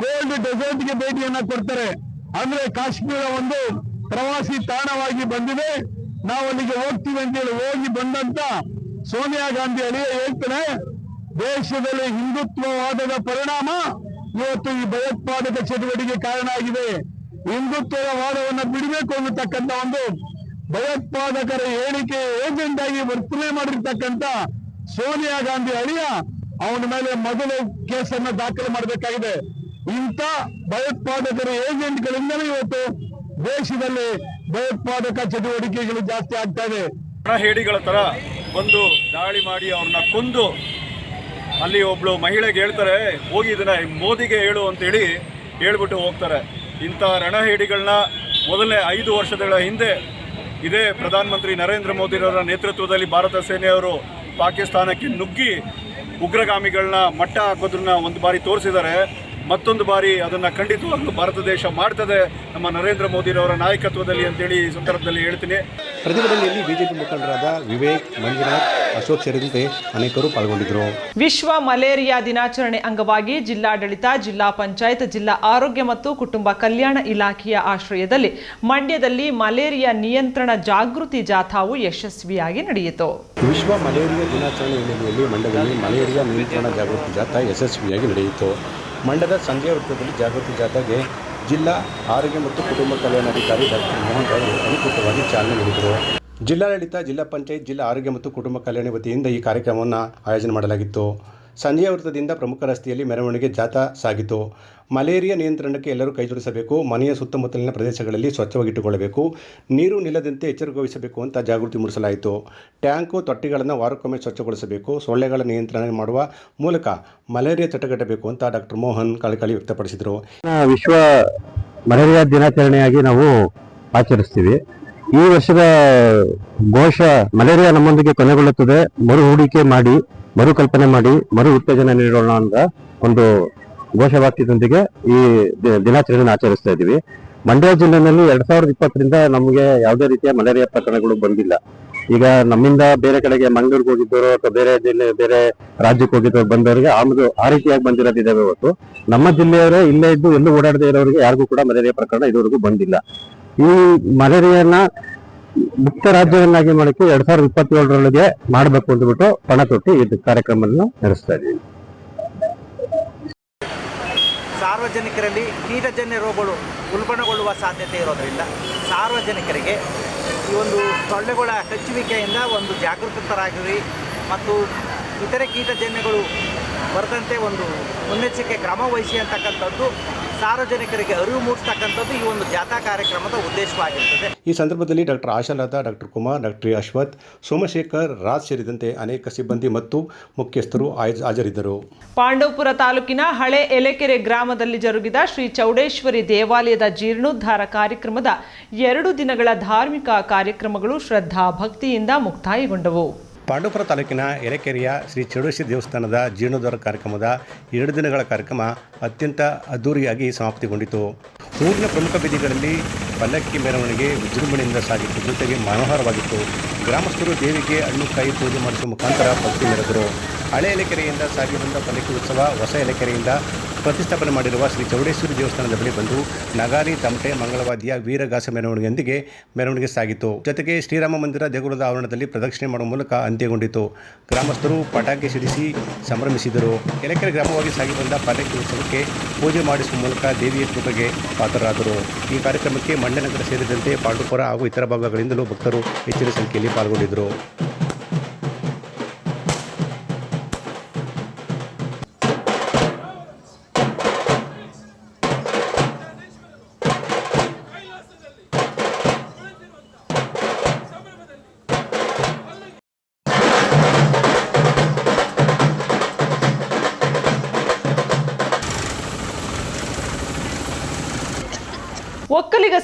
ಕೋಲ್ಡ್ ಡೆಸರ್ಟ್ಗೆ ಭೇಟಿಯನ್ನ ಕೊಡ್ತಾರೆ. ಅಂದ್ರೆ ಕಾಶ್ಮೀರ ಒಂದು ಪ್ರವಾಸಿ ತಾಣವಾಗಿ ಬಂದಿದೆ. ನಾವು ಅಲ್ಲಿಗೆ ಹೋಗ್ತೀವಿ ಅಂತೇಳಿ ಹೋಗಿ ಬಂದಂತ ಸೋನಿಯಾ ಗಾಂಧಿ ಅಳಿಯ ಹೇಳ್ತಾರೆ ದೇಶದಲ್ಲಿ ಹಿಂದುತ್ವವಾದದ ಪರಿಣಾಮ ಇವತ್ತು ಈ ಭಯೋತ್ಪಾದಕ ಚಟುವಟಿಕೆ ಕಾರಣ ಆಗಿದೆ. ಹಿಂದುತ್ವದ ವಾದವನ್ನು ಬಿಡಬೇಕು ಅನ್ನತಕ್ಕಂಥ ಒಂದು ಭಯೋತ್ಪಾದಕರ ಹೇಳಿಕೆ ಏಜೆಂಟ್ ಆಗಿ ವರ್ತನೆ ಮಾಡಿರ್ತಕ್ಕಂಥ ಸೋನಿಯಾ ಗಾಂಧಿ ಅಳಿಯ ಅವನ ಮೇಲೆ ಮೊದಲು ಕೇಸನ್ನ ದಾಖಲು ಮಾಡಬೇಕಾಗಿದೆ. ಇಂಥ ಭಯೋತ್ಪಾದಕರ ಏಜೆಂಟ್ಗಳಿಂದಲೇ ಇವತ್ತು ದೇಶದಲ್ಲಿ ಭಯೋತ್ಪಾದಕ ಚಟುವಟಿಕೆಗಳು ಜಾಸ್ತಿ ಆಗ್ತಾ ಇದೆ. ಹೇಡಿಗಳ ತರ ಬಂದು ದಾಳಿ ಮಾಡಿ ಅವ್ರನ್ನ ಕೊಂದು ಅಲ್ಲಿ ಒಬ್ಳು ಮಹಿಳೆಗೆ ಹೇಳ್ತಾರೆ, ಹೋಗಿ ಇದನ್ನ ಮೋದಿಗೆ ಹೇಳು ಅಂತೇಳಿ ಹೇಳ್ಬಿಟ್ಟು ಹೋಗ್ತಾರೆ. ಇಂಥ ರಣಹೇಡಿಗಳನ್ನ ಮೊದಲನೇ ಐದು ವರ್ಷಗಳ ಹಿಂದೆ ಇದೇ ಪ್ರಧಾನಮಂತ್ರಿ ನರೇಂದ್ರ ಮೋದಿರವರ ನೇತೃತ್ವದಲ್ಲಿ ಭಾರತ ಸೇನೆಯವರು ಪಾಕಿಸ್ತಾನಕ್ಕೆ ನುಗ್ಗಿ ಉಗ್ರಗಾಮಿಗಳನ್ನ ಮಟ್ಟ ಹಾಕೋದನ್ನ ಒಂದು ಬಾರಿ ತೋರಿಸಿದ್ದಾರೆ. ಮತ್ತೊಂದು ಬಾರಿ ಅದನ್ನು ಖಂಡಿತವಾಗ್ಲೂ ಭಾರತ ದೇಶ ಮಾಡ್ತದೆ. ನಮ್ಮ ನರೇಂದ್ರ ಮೋದಿರವರ ನಾಯಕತ್ವದಲ್ಲಿ ಅಂತೇಳಿ ಈ ಸಂದರ್ಭದಲ್ಲಿ ಹೇಳ್ತೀನಿ. ಪ್ರತಿಭಟನೆಯಲ್ಲಿ ಬಿಜೆಪಿ ಮುಖಂಡರಾದ ವಿವೇಕ್ ಮಂಜುನಾಥ್ ಅಶೋಕ್ ಸೇರಿದಂತೆ ಅನೇಕರು ಪಾಲ್ಗೊಂಡಿದ್ದರು. ವಿಶ್ವ ಮಲೇರಿಯಾ ದಿನಾಚರಣೆ ಅಂಗವಾಗಿ ಜಿಲ್ಲಾಡಳಿತ ಜಿಲ್ಲಾ ಪಂಚಾಯತ್ ಜಿಲ್ಲಾ ಆರೋಗ್ಯ ಮತ್ತು ಕುಟುಂಬ ಕಲ್ಯಾಣ ಇಲಾಖೆಯ ಆಶ್ರಯದಲ್ಲಿ ಮಂಡ್ಯದಲ್ಲಿ ಮಲೇರಿಯಾ ನಿಯಂತ್ರಣ ಜಾಗೃತಿ ಜಾಥಾವು ಯಶಸ್ವಿಯಾಗಿ ನಡೆಯಿತು. ವಿಶ್ವ ಮಲೇರಿಯಾ ದಿನಾಚರಣೆ ಹಿನ್ನೆಲೆಯಲ್ಲಿ ಮಂಡ್ಯದಲ್ಲಿ ಮಲೇರಿಯಾ ನಿಯಂತ್ರಣ ಜಾಗೃತಿ ಜಾಥಾ ಯಶಸ್ವಿಯಾಗಿ ನಡೆಯಿತು. ಮಂಡ್ಯದ ಸಂಜೆ ವೃತ್ತದಲ್ಲಿ ಜಾಗೃತಿ ಜಾಥಾಗೆ ಜಿಲ್ಲಾ ಆರೋಗ್ಯ ಮತ್ತು ಕುಟುಂಬ ಕಲ್ಯಾಣಾಧಿಕಾರಿ ಡಾಕ್ಟರ್ ಮೋಹನ್ ಅವರು ಅಧಿಕೃತವಾಗಿ ಚಾಲನೆ ನೀಡಿದರು. ಜಿಲ್ಲಾಡಳಿತ, ಜಿಲ್ಲಾ ಪಂಚಾಯತ್, ಜಿಲ್ಲಾ ಆರೋಗ್ಯ ಮತ್ತು ಕುಟುಂಬ ಕಲ್ಯಾಣ ವತಿಯಿಂದ ಈ ಕಾರ್ಯಕ್ರಮವನ್ನು ಆಯೋಜನೆ ಮಾಡಲಾಗಿತ್ತು. ಸಂಜೆಯ ವೃತ್ತದಿಂದ ಪ್ರಮುಖ ರಸ್ತೆಯಲ್ಲಿ ಮೆರವಣಿಗೆ ಜಾಥಾ ಸಾಗಿತು. ಮಲೇರಿಯಾ ನಿಯಂತ್ರಣಕ್ಕೆ ಎಲ್ಲರೂ ಕೈಜೋಡಿಸಬೇಕು ಮನೆಯ ಸುತ್ತಮುತ್ತಲಿನ ಪ್ರದೇಶಗಳಲ್ಲಿ ಸ್ವಚ್ಛವಾಗಿಟ್ಟುಕೊಳ್ಳಬೇಕು. ನೀರು ನಿಲ್ಲದಂತೆ ಎಚ್ಚರಿಕೆ ವಹಿಸಬೇಕು ಅಂತ ಜಾಗೃತಿ ಮೂಡಿಸಲಾಯಿತು. ಟ್ಯಾಂಕು ತೊಟ್ಟಿಗಳನ್ನು ವಾರಕ್ಕೊಮ್ಮೆ ಸ್ವಚ್ಛಗೊಳಿಸಬೇಕು. ಸೊಳ್ಳೆಗಳ ನಿಯಂತ್ರಣ ಮಾಡುವ ಮೂಲಕ ಮಲೇರಿಯಾ ತಡೆಗಟ್ಟಬೇಕು ಅಂತ ಡಾಕ್ಟರ್ ಮೋಹನ್ ಕಳಕಳಿ ವ್ಯಕ್ತಪಡಿಸಿದರು. ವಿಶ್ವ ಮಲೇರಿಯಾ ದಿನಾಚರಣೆಯಾಗಿ ನಾವು ಆಚರಿಸ್ತೀವಿ. ಈ ವರ್ಷದ ಘೋಷ ಮಲೇರಿಯಾ ನಮ್ಮೊಂದಿಗೆ ಕೊನೆಗೊಳ್ಳುತ್ತದೆ. ಮರು ಹೂಡಿಕೆ ಮಾಡಿ ಮರುಕಲ್ಪನೆ ಮಾಡಿ, ಮರು ಉತ್ತೇಜನ ನೀಡೋಣ ಅಂತ ಒಂದು ಘೋಷವಾಕ್ಯದೊಂದಿಗೆ ಈ ದಿನಾಚರಣೆ ದಿನಾಚರಣೆಯನ್ನು ಆಚರಿಸ್ತಾ ಇದ್ದೀವಿ. ಮಂಡ್ಯ ಜಿಲ್ಲೆಯಲ್ಲಿ ಎರಡ್ ಸಾವಿರದ ಇಪ್ಪತ್ತರಿಂದ ನಮಗೆ ಯಾವುದೇ ರೀತಿಯ ಮಲೇರಿಯಾ ಪ್ರಕರಣಗಳು ಬಂದಿಲ್ಲ. ಈಗ ನಮ್ಮಿಂದ ಬೇರೆ ಕಡೆಗೆ ಮಂಗಳೂರಿಗೆ ಹೋಗಿದ್ದವರು ಅಥವಾ ಬೇರೆ ಜಿಲ್ಲೆ, ಬೇರೆ ರಾಜ್ಯಕ್ಕೆ ಹೋಗಿದ್ದವರು ಬಂದವರಿಗೆ ಆಮದು ಆ ರೀತಿಯಾಗಿ ಬಂದಿರೋದಿದ್ದಾವೆ ಹೊರತು. ನಮ್ಮ ಜಿಲ್ಲೆಯವರೇ ಇಲ್ಲೇ ಇದ್ದು ಎಲ್ಲೂ ಓಡಾಡದೇ ಇರೋರಿಗೆ ಯಾರಿಗೂ ಕೂಡ ಮಲೇರಿಯಾ ಪ್ರಕರಣ ಇದುವರೆಗೂ ಬಂದಿಲ್ಲ. ಈ ಮಲೇರಿಯಾನ ಮುಕ್ತ ರಾಜ್ಯವನ್ನಾಗಿ ಮಾಡಕ್ಕೆ ಎರಡ್ ಸಾವಿರದ ಇಪ್ಪತ್ತೇಳರೊಳಗೆ ಮಾಡಬೇಕು ಅಂದ್ಬಿಟ್ಟು ಪಣ ತೊಟ್ಟಿ ಇದು ಕಾರ್ಯಕ್ರಮವನ್ನು ನಡೆಸ್ತಾ ಇದ್ದೀವಿ. ಸಾರ್ವಜನಿಕರಲ್ಲಿ ಕೀಟಜನ್ಯ ರೋಗಗಳು ಉಲ್ಬಣಗೊಳ್ಳುವ ಸಾಧ್ಯತೆ ಇರೋದ್ರಿಂದ ಸಾರ್ವಜನಿಕರಿಗೆ ಈ ಒಂದು ಸೊಳ್ಳೆಗಳ ಕಚ್ಚುವಿಕೆಯಿಂದ ಒಂದು ಜಾಗೃತರಾಗಿರಿ ಮತ್ತು ಇತರೆ ಕೀಟಜನ್ಯಗಳು ಬರದಂತೆ ಒಂದು ಮುನ್ನೆಚ್ಚರಿಕೆ ಕ್ರಮ ವಹಿಸಿ ಅಂತಕ್ಕಂಥದ್ದು ಸಾರ್ವಜನಿಕರಿಗೆ ಅರಿವು ಮೂಡಿಸ್ತಕ್ಕಂಥದ್ದು ಈ ಒಂದು ಜಾಥಾ ಕಾರ್ಯಕ್ರಮದ ಉದ್ದೇಶವಾಗಿರ್ತದೆ. ಈ ಸಂದರ್ಭದಲ್ಲಿ doctor Ashalata doctor Kumar doctor Ashwath Somashekar Raj ಸೇರಿದಂತೆ ಅನೇಕ ಸಿಬ್ಬಂದಿ ಮತ್ತು ಮುಖ್ಯಸ್ಥರು ಹಾಜ್- ಹಾಜರಿದ್ದರು. ಪಾಂಡವಪುರ ತಾಲೂಕಿನ ಹಳೆ ಎಲೆಕೆರೆ ಗ್ರಾಮದಲ್ಲಿ ಜರುಗಿದ ಶ್ರೀ ಚೌಡೇಶ್ವರಿ ದೇವಾಲಯದ ಜೀರ್ಣೋದ್ಧಾರ ಕಾರ್ಯಕ್ರಮದ ಎರಡು ದಿನಗಳ ಧಾರ್ಮಿಕ ಕಾರ್ಯಕ್ರಮಗಳು ಶ್ರದ್ಧಾ ಭಕ್ತಿಯಿಂದ ಮುಕ್ತಾಯಗೊಂಡವು. ಪಾಂಡವಪುರ ತಾಲೂಕಿನ ಎರೆಕೆರೆಯ ಶ್ರೀ ಚಡುಶಿ ದೇವಸ್ಥಾನದ ಜೀರ್ಣೋದ್ಧಾರ ಕಾರ್ಯಕ್ರಮದ ಎರಡು ದಿನಗಳ ಕಾರ್ಯಕ್ರಮ ಅತ್ಯಂತ ಅದ್ದೂರಿಯಾಗಿ ಸಮಾಪ್ತಿಗೊಂಡಿತು. ಊರಿನ ಪ್ರಮುಖ ಬೀದಿಗಳಲ್ಲಿ ಪಲ್ಲಕ್ಕಿ ಮೆರವಣಿಗೆ ವಿಜೃಂಭಣೆಯಿಂದ ಸಾಗಿತ್ತು ಜೊತೆಗೆ ಮನೋಹರವಾಗಿತ್ತು. ಗ್ರಾಮಸ್ಥರು ದೇವಿಗೆ ಹಣ್ಣು ಕಾಯಿ ಪೂಜೆ ಮಾಡಿಸುವ ಮುಖಾಂತರ ಭಕ್ತಿ ಮೆರೆದರು. ಹಳೆ ಎಲೆಕೆರೆಯಿಂದ ಸಾಗಿ ಬಂದ ಪಲ್ಲಕ್ಕಿ ಉತ್ಸವ ಹೊಸ ಎಲೆಕೆರೆಯಿಂದ ಪ್ರತಿಷ್ಠಾಪನೆ ಮಾಡಿರುವ ಶ್ರೀ ಚೌಡೇಶ್ವರಿ ದೇವಸ್ಥಾನದ ಬಳಿ ಬಂದು ನಗಾರಿ, ತಮಟೆ, ಮಂಗಳವಾದಿಯ ವೀರಗಾಸ ಮೆರವಣಿಗೆಯೊಂದಿಗೆ ಮೆರವಣಿಗೆ ಸಾಗಿತು. ಜೊತೆಗೆ ಶ್ರೀರಾಮ ಮಂದಿರ ದೇಗುಲದ ಆವರಣದಲ್ಲಿ ಪ್ರದಕ್ಷಿಣೆ ಮಾಡುವ ಮೂಲಕ ಅಂತ್ಯಗೊಂಡಿತು. ಗ್ರಾಮಸ್ಥರು ಪಟಾಕಿ ಸಿಡಿಸಿ ಸಂಭ್ರಮಿಸಿದರು. ಎಲೆಕೆರೆ ಗ್ರಾಮವಾಗಿ ಸಾಗಿ ಬಂದ ಪಲ್ಲಕ್ಕಿ ಉತ್ಸವಕ್ಕೆ ಪೂಜೆ ಮಾಡಿಸುವ ಮೂಲಕ ದೇವಿಯ ಕೃಪೆಗೆ ಪಾತ್ರರಾದರು. ಈ ಕಾರ್ಯಕ್ರಮಕ್ಕೆ ಮಂಡ್ಯನಗರ ಸೇರಿದಂತೆ ಪಾಂಡುಪುರ ಹಾಗೂ ಇತರ ಭಾಗಗಳಿಂದಲೂ ಭಕ್ತರು ಹೆಚ್ಚಿನ ಸಂಖ್ಯೆಯಲ್ಲಿ ಪಾಲ್ಗೊಂಡಿದ್ದರು.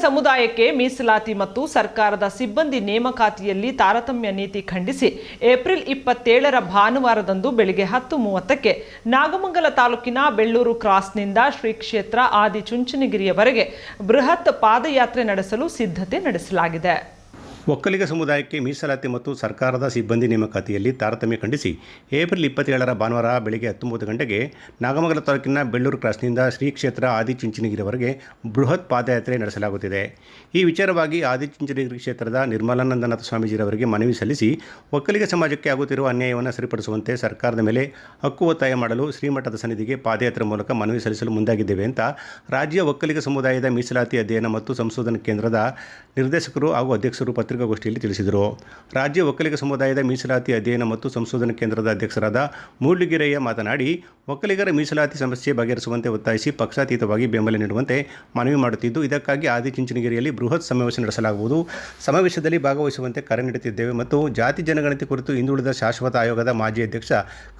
ಸಮುದಾಯಕ್ಕೆ ಮೀಸಲಾತಿ ಮತ್ತು ಸರ್ಕಾರದ ಸಿಬ್ಬಂದಿ ನೇಮಕಾತಿಯಲ್ಲಿ ತಾರತಮ್ಯ ನೀತಿ ಖಂಡಿಸಿ ಏಪ್ರಿಲ್ ಇಪ್ಪತ್ತೇಳರ ಭಾನುವಾರದಂದು ಬೆಳಗ್ಗೆ ಹತ್ತು ಮೂವತ್ತಕ್ಕೆ ನಾಗಮಂಗಲ ತಾಲೂಕಿನ ಬೆಳ್ಳೂರು ಕ್ರಾಸ್ನಿಂದ ಶ್ರೀ ಕ್ಷೇತ್ರ ಆದಿಚುಂಚನಗಿರಿಯವರೆಗೆ ಬೃಹತ್ ಪಾದಯಾತ್ರೆ ನಡೆಸಲು ಸಿದ್ಧತೆ ನಡೆಸಲಾಗಿದೆ. ಒಕ್ಕಲಿಗ ಸಮುದಾಯಕ್ಕೆ ಮೀಸಲಾತಿ ಮತ್ತು ಸರ್ಕಾರದ ಸಿಬ್ಬಂದಿ ನೇಮಕಾತಿಯಲ್ಲಿ ತಾರತಮ್ಯ ಖಂಡಿಸಿ ಏಪ್ರಿಲ್ ಇಪ್ಪತ್ತೇಳರ ಭಾನುವಾರ ಬೆಳಗ್ಗೆ ಹತ್ತೊಂಬತ್ತು ಗಂಟೆಗೆ ನಾಗಮಂಗಲ ತಾಲೂಕಿನ ಬೆಳ್ಳೂರು ಕ್ರಾಸ್ನಿಂದ ಶ್ರೀ ಕ್ಷೇತ್ರ ಆದಿಚುಂಚನಗಿರಿವರೆಗೆ ಬೃಹತ್ ಪಾದಯಾತ್ರೆ ನಡೆಸಲಾಗುತ್ತಿದೆ. ಈ ವಿಚಾರವಾಗಿ ಆದಿಚುಂಚನಗಿರಿ ಕ್ಷೇತ್ರದ ನಿರ್ಮಲಾನಂದನಾಥ ಸ್ವಾಮೀಜಿರವರಿಗೆ ಮನವಿ ಸಲ್ಲಿಸಿ ಒಕ್ಕಲಿಗ ಸಮಾಜಕ್ಕೆ ಆಗುತ್ತಿರುವ ಅನ್ಯಾಯವನ್ನು ಸರಿಪಡಿಸುವಂತೆ ಸರ್ಕಾರದ ಮೇಲೆ ಹಕ್ಕು ಒತ್ತಾಯ ಮಾಡಲು ಶ್ರೀಮಠದ ಸನ್ನಿಧಿಗೆ ಪಾದಯಾತ್ರೆ ಮೂಲಕ ಮನವಿ ಸಲ್ಲಿಸಲು ಮುಂದಾಗಿದ್ದೇವೆ ಅಂತ ರಾಜ್ಯ ಒಕ್ಕಲಿಗ ಸಮುದಾಯದ ಮೀಸಲಾತಿ ಅಧ್ಯಯನ ಮತ್ತು ಸಂಶೋಧನಾ ಕೇಂದ್ರದ ನಿರ್ದೇಶಕರು ಹಾಗೂ ಅಧ್ಯಕ್ಷರು ಪತ್ರಿಕಾಗೋಷ್ಠಿಯಲ್ಲಿ ತಿಳಿಸಿದರು. ರಾಜ್ಯ ಒಕ್ಕಲಿಗ ಸಮುದಾಯದ ಮೀಸಲಾತಿ ಅಧ್ಯಯನ ಮತ್ತು ಸಂಶೋಧನಾ ಕೇಂದ್ರದ ಅಧ್ಯಕ್ಷರಾದ ಮೂಡ್ಲಿಗಿರಯ್ಯ ಮಾತನಾಡಿ, ಒಕ್ಕಲಿಗರ ಮೀಸಲಾತಿ ಸಮಸ್ಯೆ ಬಗೆಹರಿಸುವಂತೆ ಒತ್ತಾಯಿಸಿ ಪಕ್ಷಾತೀತವಾಗಿ ಬೆಂಬಲ ನೀಡುವಂತೆ ಮನವಿ ಮಾಡುತ್ತಿದ್ದು, ಇದಕ್ಕಾಗಿ ಆದಿಚುಂಚನಗಿರಿಯಲ್ಲಿ ಬೃಹತ್ ಸಮಾವೇಶ ನಡೆಸಲಾಗುವುದು. ಸಮಾವೇಶದಲ್ಲಿ ಭಾಗವಹಿಸುವಂತೆ ಕರೆ ನೀಡುತ್ತಿದ್ದೇವೆ ಮತ್ತು ಜಾತಿ ಜನಗಣತಿ ಕುರಿತು ಹಿಂದುಳಿದ ಶಾಶ್ವತ ಆಯೋಗದ ಮಾಜಿ ಅಧ್ಯಕ್ಷ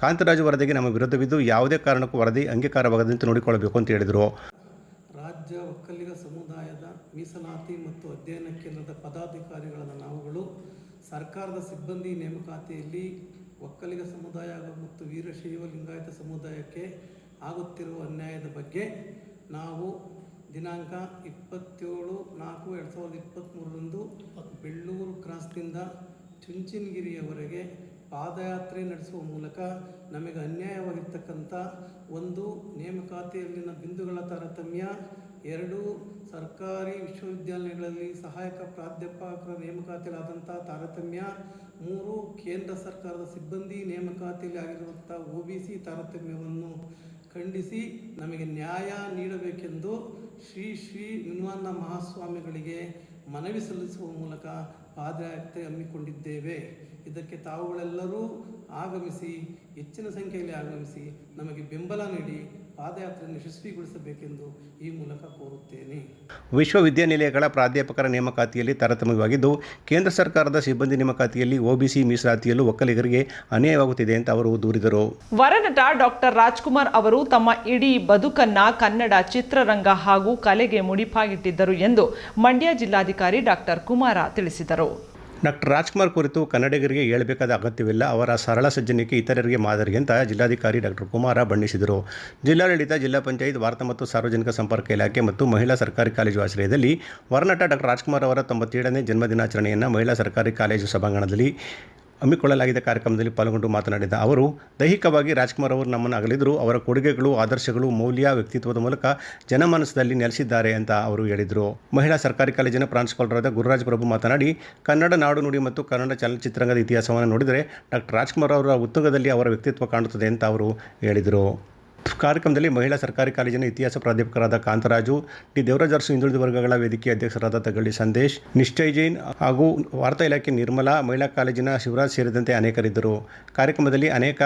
ಕಾಂತರಾಜು ವರದಿಗೆ ನಮ್ಮ ವಿರುದ್ಧವಿದ್ದು ಯಾವುದೇ ಕಾರಣಕ್ಕೂ ವರದಿ ಅಂಗೀಕಾರವಾಗದಂತೆ ನೋಡಿಕೊಳ್ಳಬೇಕು ಅಂತ ಹೇಳಿದರು ರಾಜ್ಯ ಒಕ್ಕಲಿಗ ಸಮುದಾಯದ ಮೀಸಲಾತಿ ಮತ್ತು ಅಧ್ಯಯನ ಕೇಂದ್ರದ ಪದಾಧಿಕಾರಿಗಳಾದ ನಾವುಗಳು ಸರ್ಕಾರದ ಸಿಬ್ಬಂದಿ ನೇಮಕಾತಿಯಲ್ಲಿ ಒಕ್ಕಲಿಗ ಸಮುದಾಯ ಮತ್ತು ವೀರಶೈವ ಲಿಂಗಾಯತ ಸಮುದಾಯಕ್ಕೆ ಆಗುತ್ತಿರುವ ಅನ್ಯಾಯದ ಬಗ್ಗೆ ನಾವು ದಿನಾಂಕ ಇಪ್ಪತ್ತೇಳು ನಾಲ್ಕು ಎರಡು ಸಾವಿರದ ಇಪ್ಪತ್ತ್ಮೂರರಂದು ಬೆಳ್ಳೂರು ಕ್ರಾಸ್ನಿಂದ ಚುಂಚನಗಿರಿಯವರೆಗೆ ಪಾದಯಾತ್ರೆ ನಡೆಸುವ ಮೂಲಕ ನಮಗೆ ಅನ್ಯಾಯವಾಗಿರ್ತಕ್ಕಂಥ ಒಂದು ನೇಮಕಾತಿಯಲ್ಲಿನ ಬಿಂದುಗಳ ತಾರತಮ್ಯ ಎರಡು ಸರ್ಕಾರಿ ವಿಶ್ವವಿದ್ಯಾಲಯಗಳಲ್ಲಿ ಸಹಾಯಕ ಪ್ರಾಧ್ಯಾಪಕರ ನೇಮಕಾತಿಯಲ್ಲಾದಂಥ ತಾರತಮ್ಯ, ಮೂರು ಕೇಂದ್ರ ಸರ್ಕಾರದ ಸಿಬ್ಬಂದಿ ನೇಮಕಾತಿಯಲ್ಲಿ ಆಗಿರುವಂಥ ಒ ಬಿ ಸಿ ತಾರತಮ್ಯವನ್ನು ಖಂಡಿಸಿ ನಮಗೆ ನ್ಯಾಯ ನೀಡಬೇಕೆಂದು ಶ್ರೀ ಶ್ರೀ ನಿನ್ವಾನ ಮಹಾಸ್ವಾಮಿಗಳಿಗೆ ಮನವಿ ಸಲ್ಲಿಸುವ ಮೂಲಕ ಪಾದಯಾತ್ರೆ ಹಮ್ಮಿಕೊಂಡಿದ್ದೇವೆ. ಇದಕ್ಕೆ ತಾವುಗಳೆಲ್ಲರೂ ಆಗಮಿಸಿ, ಹೆಚ್ಚಿನ ಸಂಖ್ಯೆಯಲ್ಲಿ ಆಗಮಿಸಿ ನಮಗೆ ಬೆಂಬಲ ನೀಡಿ ಪಾದಯಾತ್ರೆಯನ್ನು ಯಶಸ್ವಿಗೊಳಿಸಬೇಕೆಂದು ಈ ಮೂಲಕ ಕೋರುತ್ತೇನೆ. ವಿಶ್ವವಿದ್ಯಾನಿಲಯಗಳ ಪ್ರಾಧ್ಯಾಪಕರ ನೇಮಕಾತಿಯಲ್ಲಿ ತಾರತಮ್ಯವಾಗಿದ್ದು ಕೇಂದ್ರ ಸರ್ಕಾರದ ಸಿಬ್ಬಂದಿ ನೇಮಕಾತಿಯಲ್ಲಿ ಒಬಿಸಿ ಮೀಸಲಾತಿಯಲ್ಲೂ ಒಕ್ಕಲಿಗರಿಗೆ ಅನ್ಯಾಯವಾಗುತ್ತಿದೆ ಅಂತ ಅವರು ದೂರಿದರು. ವರನಟ ಡಾಕ್ಟರ್ ರಾಜ್ಕುಮಾರ್ ಅವರು ತಮ್ಮ ಇಡೀ ಬದುಕನ್ನ ಕನ್ನಡ ಚಿತ್ರರಂಗ ಹಾಗೂ ಕಲೆಗೆ ಮುಡಿಪಾಗಿಟ್ಟಿದ್ದರು ಎಂದು ಮಂಡ್ಯ ಜಿಲ್ಲಾಧಿಕಾರಿ ಡಾಕ್ಟರ್ ಕುಮಾರ ತಿಳಿಸಿದರು. ಡಾಕ್ಟರ್ ರಾಜ್ಕುಮಾರ್ ಕುರಿತು ಕನ್ನಡಿಗರಿಗೆ ಹೇಳಬೇಕಾದ ಅಗತ್ಯವಿಲ್ಲ. ಅವರ ಸರಳ ಸಜ್ಜನಿಕೆ ಇತರರಿಗೆ ಮಾದರಿ ಅಂತ ಜಿಲ್ಲಾಧಿಕಾರಿ ಡಾಕ್ಟರ್ ಕುಮಾರ ಬಣ್ಣಿಸಿದರು. ಜಿಲ್ಲಾಡಳಿತ, ಜಿಲ್ಲಾ ಪಂಚಾಯತ್, ವಾರ್ತಾ ಮತ್ತು ಸಾರ್ವಜನಿಕ ಸಂಪರ್ಕ ಇಲಾಖೆ ಮತ್ತು ಮಹಿಳಾ ಸರ್ಕಾರಿ ಕಾಲೇಜು ಆಶ್ರಯದಲ್ಲಿ ವರನಟ ಡಾಕ್ಟರ್ ರಾಜ್ಕುಮಾರ್ ಅವರ ತೊಂಬತ್ತೇಳನೇ ಜನ್ಮದಿನಾಚರಣೆಯನ್ನು ಮಹಿಳಾ ಸರ್ಕಾರಿ ಕಾಲೇಜು ಸಭಾಂಗಣದಲ್ಲಿ ಹಮ್ಮಿಕೊಳ್ಳಲಾಗಿದ್ದ ಕಾರ್ಯಕ್ರಮದಲ್ಲಿ ಪಾಲ್ಗೊಂಡು ಮಾತನಾಡಿದ ಅವರು, ದೈಹಿಕವಾಗಿ ರಾಜ್ಕುಮಾರ್ ಅವರು ನಮ್ಮನ್ನು ಅಗಲಿದ್ರು, ಅವರ ಕೊಡುಗೆಗಳು, ಆದರ್ಶಗಳು, ಮೌಲ್ಯ, ವ್ಯಕ್ತಿತ್ವದ ಮೂಲಕ ಜನಮಾನಸದಲ್ಲಿ ನೆಲೆಸಿದ್ದಾರೆ ಅಂತ ಅವರು ಹೇಳಿದರು. ಮಹಿಳಾ ಸರ್ಕಾರಿ ಕಾಲೇಜಿನ ಪ್ರಾಂಶುಪಾಲರಾದ ಗುರುರಾಜ್ ಪ್ರಭು ಮಾತನಾಡಿ, ಕನ್ನಡ ನಾಡು ನುಡಿ ಮತ್ತು ಕನ್ನಡ ಚಲನಚಿತ್ರರಂಗದ ಇತಿಹಾಸವನ್ನು ನೋಡಿದರೆ, ಡಾಕ್ಟರ್ ರಾಜ್ಕುಮಾರ್ ಅವರ ಉತ್ತುಂಗದಲ್ಲಿ ಅವರ ವ್ಯಕ್ತಿತ್ವ ಕಾಣುತ್ತದೆ ಅಂತ ಅವರು ಹೇಳಿದರು. ಕಾರ್ಯಕ್ರಮದಲ್ಲಿ ಮಹಿಳಾ ಸರ್ಕಾರಿ ಕಾಲೇಜಿನ ಇತಿಹಾಸ ಪ್ರಾಧ್ಯಾಪಕರಾದ ಕಾಂತರಾಜು ಡಿ ದೇವರಾಜ್ ಅರಸು ಹಿಂದುಳಿದ ವರ್ಗಗಳ ವೇದಿಕೆ ಅಧ್ಯಕ್ಷರಾದ ತಗಳ್ಳಿ ಸಂದೇಶ್, ನಿಶ್ಚಯ್ ಜೈನ್ ಹಾಗೂ ವಾರ್ತಾ ಇಲಾಖೆ ನಿರ್ಮಲಾ, ಮಹಿಳಾ ಕಾಲೇಜಿನ ಶಿವರಾಜ್ ಸೇರಿದಂತೆ ಅನೇಕರಿದ್ದರು. ಕಾರ್ಯಕ್ರಮದಲ್ಲಿ ಅನೇಕ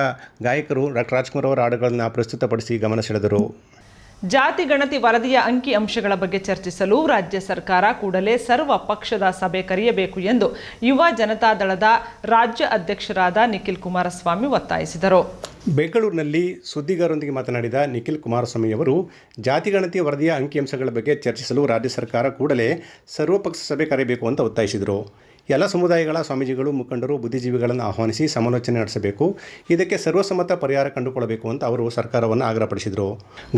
ಗಾಯಕರು ಡಾಕ್ಟರ್ ರಾಜ್ಕುಮಾರ್ ಅವರ ಹಾಡುಗಳನ್ನು ಪ್ರಸ್ತುತಪಡಿಸಿ ಗಮನ ಸೆಳೆದರು. ಜಾತಿ ಗಣತಿ ವರದಿಯ ಅಂಕಿ ಅಂಶಗಳ ಬಗ್ಗೆ ಚರ್ಚಿಸಲು ರಾಜ್ಯ ಸರ್ಕಾರ ಕೂಡಲೇ ಸರ್ವ ಪಕ್ಷದ ಸಭೆ ಕರೆಯಬೇಕು ಎಂದು ಯುವ ಜನತಾದಳದ ರಾಜ್ಯ ಅಧ್ಯಕ್ಷರಾದ ನಿಖಿಲ್ ಕುಮಾರಸ್ವಾಮಿ ಒತ್ತಾಯಿಸಿದರು. ಬೆಂಗಳೂರಿನಲ್ಲಿ ಸುದ್ದಿಗಾರರೊಂದಿಗೆ ಮಾತನಾಡಿದ ನಿಖಿಲ್ ಕುಮಾರಸ್ವಾಮಿ ಅವರು ಜಾತಿಗಣತಿ ವರದಿಯ ಅಂಕಿಅಂಶಗಳ ಬಗ್ಗೆ ಚರ್ಚಿಸಲು ರಾಜ್ಯ ಸರ್ಕಾರ ಕೂಡಲೇ ಸರ್ವಪಕ್ಷ ಸಭೆ ಕರೆಯಬೇಕು ಅಂತ ಒತ್ತಾಯಿಸಿದರು. ಎಲ್ಲ ಸಮುದಾಯಗಳ ಸ್ವಾಮೀಜಿಗಳು, ಮುಖಂಡರು, ಬುದ್ಧಿಜೀವಿಗಳನ್ನು ಆಹ್ವಾನಿಸಿ ಸಮಾಲೋಚನೆ ನಡೆಸಬೇಕು. ಇದಕ್ಕೆ ಸರ್ವಸಮ್ಮತ ಪರಿಹಾರ ಕಂಡುಕೊಳ್ಳಬೇಕು ಅಂತ ಅವರು ಸರ್ಕಾರವನ್ನು ಆಗ್ರಹಪಡಿಸಿದರು.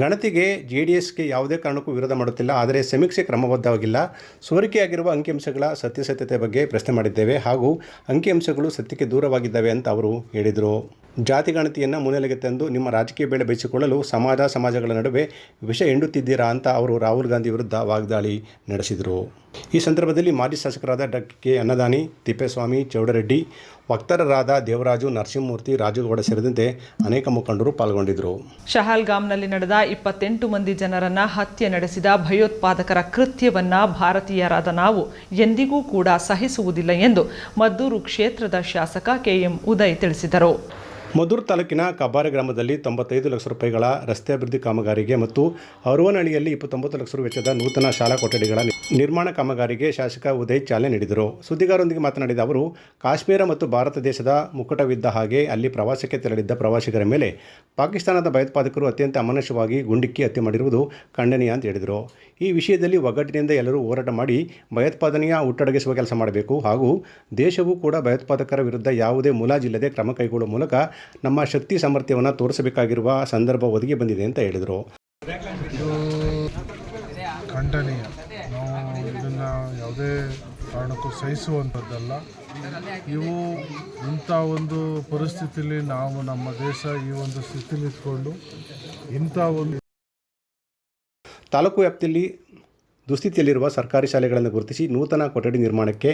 ಗಣತಿಗೆ ಜೆ ಡಿ ಎಸ್ಗೆ ಯಾವುದೇ ಕಾರಣಕ್ಕೂ ವಿರೋಧ ಮಾಡುತ್ತಿಲ್ಲ, ಆದರೆ ಸಮೀಕ್ಷೆ ಕ್ರಮಬದ್ಧವಾಗಿಲ್ಲ. ಸೋರಿಕೆಯಾಗಿರುವ ಅಂಕಿಅಂಶಗಳ ಸತ್ಯಸತ್ಯತೆ ಬಗ್ಗೆ ಪ್ರಶ್ನೆ ಮಾಡಿದ್ದೇವೆ ಹಾಗೂ ಅಂಕಿಅಂಶಗಳು ಸತ್ಯಕ್ಕೆ ದೂರವಾಗಿದ್ದಾವೆ ಅಂತ ಅವರು ಹೇಳಿದರು. ಜಾತಿ ಗಣತಿಯನ್ನು ಮುನ್ನೆಲೆಗೆ ತಂದು ನಿಮ್ಮ ರಾಜಕೀಯ ಬೆಳೆ ಬೆಚ್ಚಿಕೊಳ್ಳಲು ಸಮಾಜ, ಸಮಾಜಗಳ ನಡುವೆ ವಿಷ ಎಂಡುತ್ತಿದ್ದೀರಾ ಅಂತ ಅವರು ರಾಹುಲ್ ಗಾಂಧಿ ವಿರುದ್ಧ ವಾಗ್ದಾಳಿ ನಡೆಸಿದರು. ಈ ಸಂದರ್ಭದಲ್ಲಿ ಮಾಜಿ ಶಾಸಕರಾದ ಡಾಕ್ಟರ್ ಕೆ ಅನ್ನದಾನಿ ತಿಪ್ಪೇಸ್ವಾಮಿ ಚೌಡರೆಡ್ಡಿ ವಕ್ತಾರರಾದ ದೇವರಾಜು ನರಸಿಂಹಮೂರ್ತಿ ರಾಜುಗೌಡ ಸೇರಿದಂತೆ ಅನೇಕ ಮುಖಂಡರು ಪಾಲ್ಗೊಂಡಿದ್ದರು. ಶಹಲ್ಗಾಮ್ನಲ್ಲಿ ನಡೆದ ಇಪ್ಪತ್ತೆಂಟು ಮಂದಿ ಜನರನ್ನ ಹತ್ಯೆ ನಡೆಸಿದ ಭಯೋತ್ಪಾದಕರ ಕೃತ್ಯವನ್ನ ಭಾರತೀಯರಾದ ನಾವು ಎಂದಿಗೂ ಕೂಡ ಸಹಿಸುವುದಿಲ್ಲ ಎಂದು ಮದ್ದೂರು ಕ್ಷೇತ್ರದ ಶಾಸಕ ಕೆಎಂ ಉದಯ್ ತಿಳಿಸಿದರು. ಮಧುರ್ ತಾಲೂಕಿನ ಕಬ್ಬಾರೆ ಗ್ರಾಮದಲ್ಲಿ ತೊಂಬತ್ತೈದು ಲಕ್ಷ ರೂಪಾಯಿಗಳ ರಸ್ತೆ ಅಭಿವೃದ್ಧಿ ಕಾಮಗಾರಿಗೆ ಮತ್ತು ಅರುವನಹಳ್ಳಿಯಲ್ಲಿ ಇಪ್ಪತ್ತೊಂಬತ್ತು ಲಕ್ಷ ರು ವೆಚ್ಚದ ನೂತನ ಶಾಲಾ ಕೊಠಡಿಗಳ ನಿರ್ಮಾಣ ಕಾಮಗಾರಿಗೆ ಶಾಸಕ ಉದಯ್ ಚಾಲನೆ ನೀಡಿದರು. ಸುದ್ದಿಗಾರರೊಂದಿಗೆ ಮಾತನಾಡಿದ ಅವರು, ಕಾಶ್ಮೀರ ಮತ್ತು ಭಾರತ ದೇಶದ ಮುಕುಟವಿದ್ದ ಹಾಗೆ ಅಲ್ಲಿ ಪ್ರವಾಸಕ್ಕೆ ತೆರಳಿದ್ದ ಪ್ರವಾಸಿಗರ ಮೇಲೆ ಪಾಕಿಸ್ತಾನದ ಭಯೋತ್ಪಾದಕರು ಅತ್ಯಂತ ಅಮಾನುಷವಾಗಿ ಗುಂಡಿಕ್ಕಿ ಹತ್ಯೆ ಮಾಡಿರುವುದು ಖಂಡನೀಯ ಅಂತ ಹೇಳಿದರು. ಈ ವಿಷಯದಲ್ಲಿ ಒಗ್ಗಟ್ಟಿನಿಂದ ಎಲ್ಲರೂ ಹೋರಾಟ ಮಾಡಿ ಭಯೋತ್ಪಾದನೆಯ ಹುಟ್ಟಡಗಿಸುವ ಕೆಲಸ ಮಾಡಬೇಕು. ಹಾಗೂ ದೇಶವೂ ಕೂಡ ಭಯೋತ್ಪಾದಕರ ವಿರುದ್ಧ ಯಾವುದೇ ಮುಲಾಜಿಲ್ಲದೆ ಕ್ರಮ ಕೈಗೊಳ್ಳುವ ಮೂಲಕ ನಮ್ಮ ಶಕ್ತಿ ಸಾಮರ್ಥ್ಯವನ್ನು ತೋರಿಸಬೇಕಾಗಿರುವ ಸಂದರ್ಭ ಒದಗಿ ಬಂದಿದೆ ಅಂತ ಹೇಳಿದರು. ನಾವು ಇದನ್ನು ಯಾವುದೇ ಕಾರಣಕ್ಕೂ ಸಹಿಸುವಂಥದ್ದಲ್ಲ. ಇವು ಇಂಥ ಒಂದು ಪರಿಸ್ಥಿತಿಲಿ ನಾವು ನಮ್ಮ ದೇಶ ಈ ಒಂದು ಸ್ಥಿತಿಲಿ ಇಟ್ಕೊಂಡು ಇಂಥ ಒಂದು ತಾಲೂಕು ವ್ಯಾಪ್ತಿಯಲ್ಲಿ ದುಸ್ಥಿತಿಯಲ್ಲಿರುವ ಸರ್ಕಾರಿ ಶಾಲೆಗಳನ್ನು ಗುರುತಿಸಿ ನೂತನ ಕೊಠಡಿ ನಿರ್ಮಾಣಕ್ಕೆ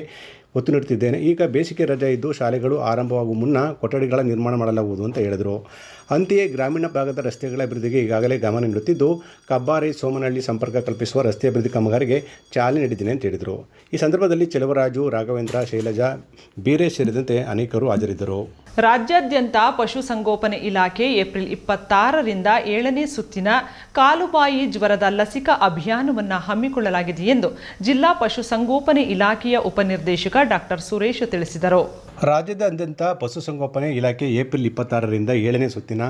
ಒತ್ತು ನೀಡುತ್ತಿದ್ದೇನೆ. ಈಗ ಬೇಸಿಗೆ ರಜೆ ಇದ್ದು ಶಾಲೆಗಳು ಆರಂಭವಾಗುವ ಮುನ್ನ ಕೊಠಡಿಗಳ ನಿರ್ಮಾಣ ಮಾಡಲಾಗುವುದು ಅಂತ ಹೇಳಿದರು. ಅಂತೆಯೇ ಗ್ರಾಮೀಣ ಭಾಗದ ರಸ್ತೆಗಳ ಅಭಿವೃದ್ಧಿಗೆ ಈಗಾಗಲೇ ಗಮನ ನೀಡುತ್ತಿದ್ದು, ಕಬ್ಬಾರೆ ಸೋಮನಹಳ್ಳಿ ಸಂಪರ್ಕ ಕಲ್ಪಿಸುವ ರಸ್ತೆ ಅಭಿವೃದ್ಧಿ ಕಾಮಗಾರಿಗೆ ಚಾಲನೆ ನೀಡಿದ್ದೇನೆ ಅಂತ ಹೇಳಿದರು. ಈ ಸಂದರ್ಭದಲ್ಲಿ ಚೆಲುವರಾಜು, ರಾಘವೇಂದ್ರ, ಶೈಲಜಾ, ಬೀರೇಶ್ ಸೇರಿದಂತೆ ಅನೇಕರು ಹಾಜರಿದ್ದರು. ರಾಜ್ಯಾದ್ಯಂತ ಪಶುಸಂಗೋಪನೆ ಇಲಾಖೆ ಏಪ್ರಿಲ್ ಇಪ್ಪತ್ತಾರರಿಂದ ಏಳನೇ ಸುತ್ತಿನ ಕಾಲುಬಾಯಿ ಜ್ವರದ ಲಸಿಕಾ ಅಭಿಯಾನವನ್ನು ಹಮ್ಮಿಕೊಳ್ಳಲಾಗಿದೆ ಎಂದು ಜಿಲ್ಲಾ ಪಶುಸಂಗೋಪನೆ ಇಲಾಖೆಯ ಉಪನಿರ್ದೇಶಕ ಡಾಕ್ಟರ್ ಸುರೇಶ್ ತಿಳಿಸಿದರು. ರಾಜ್ಯದಾದ್ಯಂತ ಪಶುಸಂಗೋಪನೆ ಇಲಾಖೆ ಏಪ್ರಿಲ್ ಇಪ್ಪತ್ತಾರರಿಂದ ಏಳನೇ ಸುತ್ತಿನ